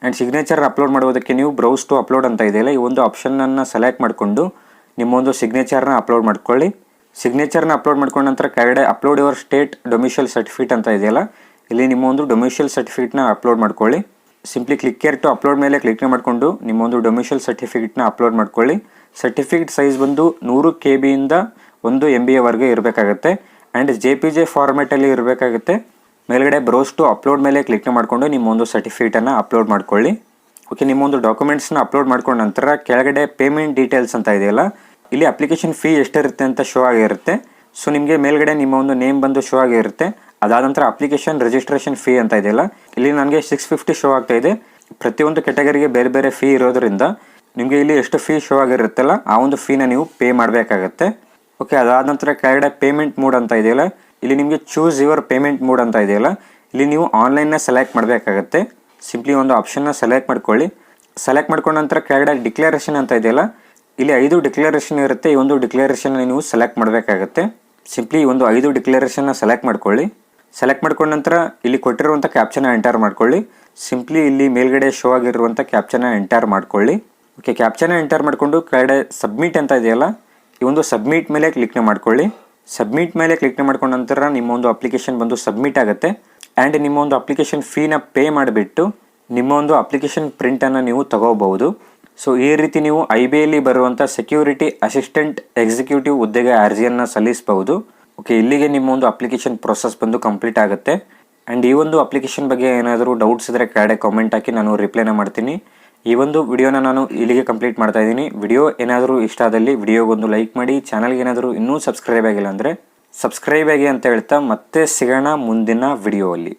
ಆ್ಯಂಡ್ ಸಿಗ್ನೇಚರ್ ಅಪ್ಲೋಡ್ ಮಾಡೋದಕ್ಕೆ ನೀವು ಬ್ರೌಸ್ ಟು ಅಪ್ಲೋಡ್ ಅಂತ ಇದೆಯಲ್ಲ ಈ ಒಂದು ಆಪ್ಷನನ್ನು ಸೆಲೆಕ್ಟ್ ಮಾಡಿಕೊಂಡು ನಿಮ್ಮೊಂದು ಸಿಗ್ನೇಚರ್ನ ಅಪ್ಲೋಡ್ ಮಾಡ್ಕೊಳ್ಳಿ. ಸಿಗ್ನೇಚರ್ನ ಅಪ್ಲೋಡ್ ಮಾಡ್ಕೊಂಡ ನಂತರ ಕೆಳಗಡೆ upload your state domicile certificate ಅಂತ ಇದೆಯಲ್ಲ ಇಲ್ಲಿ ನಿಮ್ಮೊಂದು ಡೊಮಿಷಿಯಲ್ ಸರ್ಟಿಫಿಕೇಟ್ನ ಅಪ್ಲೋಡ್ ಮಾಡ್ಕೊಳ್ಳಿ. Simply click here to upload ಮೇಲೆ ಕ್ಲಿಕ್ ಮಾಡಿಕೊಂಡು ನಿಮ್ಮೊಂದು ಡೊಮಿಷಿಯಲ್ ಸರ್ಟಿಫಿಕೇಟ್ನ ಅಪ್ಲೋಡ್ ಮಾಡ್ಕೊಳ್ಳಿ. ಸರ್ಟಿಫಿಕೇಟ್ ಸೈಜ್ ಬಂದು ನೂರು ಕೆ ಬಿಯಿಂದ ಒಂದು ಎಂ ಬಿಯವರೆಗೆ ಇರಬೇಕಾಗುತ್ತೆ. ಆ್ಯಂಡ್ ಜೆ ಪಿ ಜೆ ಫಾರ್ಮೆಟಲ್ಲಿ ಇರಬೇಕಾಗುತ್ತೆ. ಮೇಲ್ಗಡೆ ಬ್ರೌಸ್ ಟು ಅಪ್ಲೋಡ್ ಮೇಲೆ ಕ್ಲಿಕ್ ಮಾಡಿಕೊಂಡು ನಿಮ್ಮೊಂದು ಸರ್ಟಿಫಿಕೇಟನ್ನು ಅಪ್ಲೋಡ್ ಮಾಡ್ಕೊಳ್ಳಿ. ಓಕೆ ನಿಮ್ಮೊಂದು ಡಾಕ್ಯುಮೆಂಟ್ಸ್ನ ಅಪ್ಲೋಡ್ ಮಾಡ್ಕೊಂಡ ನಂತರ ಕೆಳಗಡೆ ಪೇಮೆಂಟ್ ಡೀಟೇಲ್ಸ್ ಅಂತ ಇದೆಯಲ್ಲ, ಇಲ್ಲಿ ಅಪ್ಲಿಕೇಶನ್ ಫೀ ಎಷ್ಟಿರುತ್ತೆ ಅಂತ ಶೋ ಆಗಿರುತ್ತೆ. ಸೊ ನಿಮಗೆ ಮೇಲ್ಗಡೆ ನಿಮ್ಮ ಒಂದು ನೇಮ್ ಬಂದು ಶೋ ಆಗಿರುತ್ತೆ. ಅದಾದ ನಂತರ ಅಪ್ಲಿಕೇಶನ್ ರಿಜಿಸ್ಟ್ರೇಷನ್ ಫೀ ಅಂತ ಇದೆಯಲ್ಲ, ಇಲ್ಲಿ ನನಗೆ ಸಿಕ್ಸ್ ಫಿಫ್ಟಿ ಶೋ ಆಗ್ತಾ ಇದೆ. ಪ್ರತಿಯೊಂದು ಕೆಟಗರಿಗೆ ಬೇರೆ ಬೇರೆ ಫೀ ಇರೋದ್ರಿಂದ ನಿಮಗೆ ಇಲ್ಲಿ ಎಷ್ಟು ಫೀ ಶೋ ಆಗಿರುತ್ತಲ್ಲ, ಆ ಒಂದು ಫೀನ ನೀವು ಪೇ ಮಾಡಬೇಕಾಗತ್ತೆ. ಓಕೆ ಅದಾದ ನಂತರ ಕೆಳಗಡೆ ಪೇಮೆಂಟ್ ಮೂಡ್ ಅಂತ ಇದೆಯಲ್ಲ, ಇಲ್ಲಿ ನಿಮಗೆ ಚೂಸ್ ಯುವರ್ ಪೇಮೆಂಟ್ ಮೂಡ್ ಅಂತ ಇದೆಯಲ್ಲ, ಇಲ್ಲಿ ನೀವು ಆನ್ಲೈನ್ನ ಸೆಲೆಕ್ಟ್ ಮಾಡಬೇಕಾಗತ್ತೆ. ಸಿಂಪ್ಲಿ ಒಂದು ಆಪ್ಷನ್ನ ಸೆಲೆಕ್ಟ್ ಮಾಡ್ಕೊಳ್ಳಿ. ಸೆಲೆಕ್ಟ್ ಮಾಡ್ಕೊಂಡ ನಂತರ ಕೆಳಗಡೆ ಡಿಕ್ಲರೇಷನ್ ಅಂತ ಇದೆಯಲ್ಲ, ಇಲ್ಲಿ ಐದು ಡಿಕ್ಲರೇಷನ್ ಇರುತ್ತೆ, ಈ ಒಂದು ಡಿಕ್ಲರೇಷನ್ ನೀವು ಸೆಲೆಕ್ಟ್ ಮಾಡಬೇಕಾಗತ್ತೆ. ಸಿಂಪ್ಲಿ ಒಂದು ಐದು ಡಿಕ್ಲರೇಷನ್ನ ಸೆಲೆಕ್ಟ್ ಮಾಡ್ಕೊಳ್ಳಿ. ಸೆಲೆಕ್ಟ್ ಮಾಡ್ಕೊಂಡ ನಂತರ ಇಲ್ಲಿ ಕೊಟ್ಟಿರುವಂಥ ಕ್ಯಾಪ್ಚನ್ನ ಎಂಟರ್ ಮಾಡ್ಕೊಳ್ಳಿ. ಸಿಂಪ್ಲಿ ಇಲ್ಲಿ ಮೇಲ್ಗಡೆ ಶೋ ಆಗಿರುವಂಥ ಕ್ಯಾಪ್ಚನ್ನ ಎಂಟರ್ ಮಾಡ್ಕೊಳ್ಳಿ. ಓಕೆ ಕ್ಯಾಪ್ಚರ್ನ ಎಂಟರ್ ಮಾಡಿಕೊಂಡು ಕೆಳಗಡೆ ಸಬ್ಮಿಟ್ ಅಂತ ಇದೆಯಲ್ಲ, ಈ ಒಂದು ಸಬ್ಮಿಟ್ ಮೇಲೆ ಕ್ಲಿಕ್ನ ಮಾಡ್ಕೊಳ್ಳಿ. ಸಬ್ಮಿಟ್ ಮೇಲೆ ಕ್ಲಿಕ್ನ ಮಾಡ್ಕೊಂಡ ನಂತರ ನಿಮ್ಮ ಒಂದು ಅಪ್ಲಿಕೇಶನ್ ಬಂದು ಸಬ್ಮಿಟ್ ಆಗುತ್ತೆ. ಆ್ಯಂಡ್ ನಿಮ್ಮ ಒಂದು ಅಪ್ಲಿಕೇಶನ್ ಫೀನ ಪೇ ಮಾಡಿಬಿಟ್ಟು ನಿಮ್ಮ ಒಂದು ಅಪ್ಲಿಕೇಶನ್ ಪ್ರಿಂಟನ್ನು ನೀವು ತಗೋಬಹುದು. ಸೊ ಈ ರೀತಿ ನೀವು ಐ ಬಿ ಎಲ್ಲಿ ಬರುವಂಥ ಸೆಕ್ಯೂರಿಟಿ ಅಸಿಸ್ಟೆಂಟ್ ಎಕ್ಸಿಕ್ಯೂಟಿವ್ ಹುದ್ದೆಗೆ ಅರ್ಜಿಯನ್ನು ಸಲ್ಲಿಸಬಹುದು. ಓಕೆ ಇಲ್ಲಿಗೆ ನಿಮ್ಮ ಒಂದು ಅಪ್ಲಿಕೇಶನ್ ಪ್ರೊಸೆಸ್ ಬಂದು ಕಂಪ್ಲೀಟ್ ಆಗುತ್ತೆ. ಆ್ಯಂಡ್ ಈ ಒಂದು ಅಪ್ಲಿಕೇಶನ್ ಬಗ್ಗೆ ಏನಾದರೂ ಡೌಟ್ಸ್ ಇದ್ದರೆ ಕೆಳಗಡೆ ಕಾಮೆಂಟ್ ಹಾಕಿ ನಾನು ರಿಪ್ಲೈನ ಮಾಡ್ತೀನಿ. ಈ ಒಂದು ವಿಡಿಯೋನ ನಾನು ಇಲ್ಲಿಗೆ ಕಂಪ್ಲೀಟ್ ಮಾಡ್ತಾ ಇದ್ದೀನಿ. ವಿಡಿಯೋ ಏನಾದರೂ ಇಷ್ಟ ಆದಲ್ಲಿ ವಿಡಿಯೋಗೊಂದು ಲೈಕ್ ಮಾಡಿ ಚಾನಲ್ಗೆ ಏನಾದರೂ ಇನ್ನೂ ಸಬ್ಸ್ಕ್ರೈಬ್ ಆಗಿಲ್ಲ ಅಂದರೆ ಸಬ್ಸ್ಕ್ರೈಬ್ ಆಗಿ ಅಂತ ಹೇಳ್ತಾ ಮತ್ತೆ ಸಿಗೋಣ ಮುಂದಿನ ವಿಡಿಯೋಲ್ಲಿ.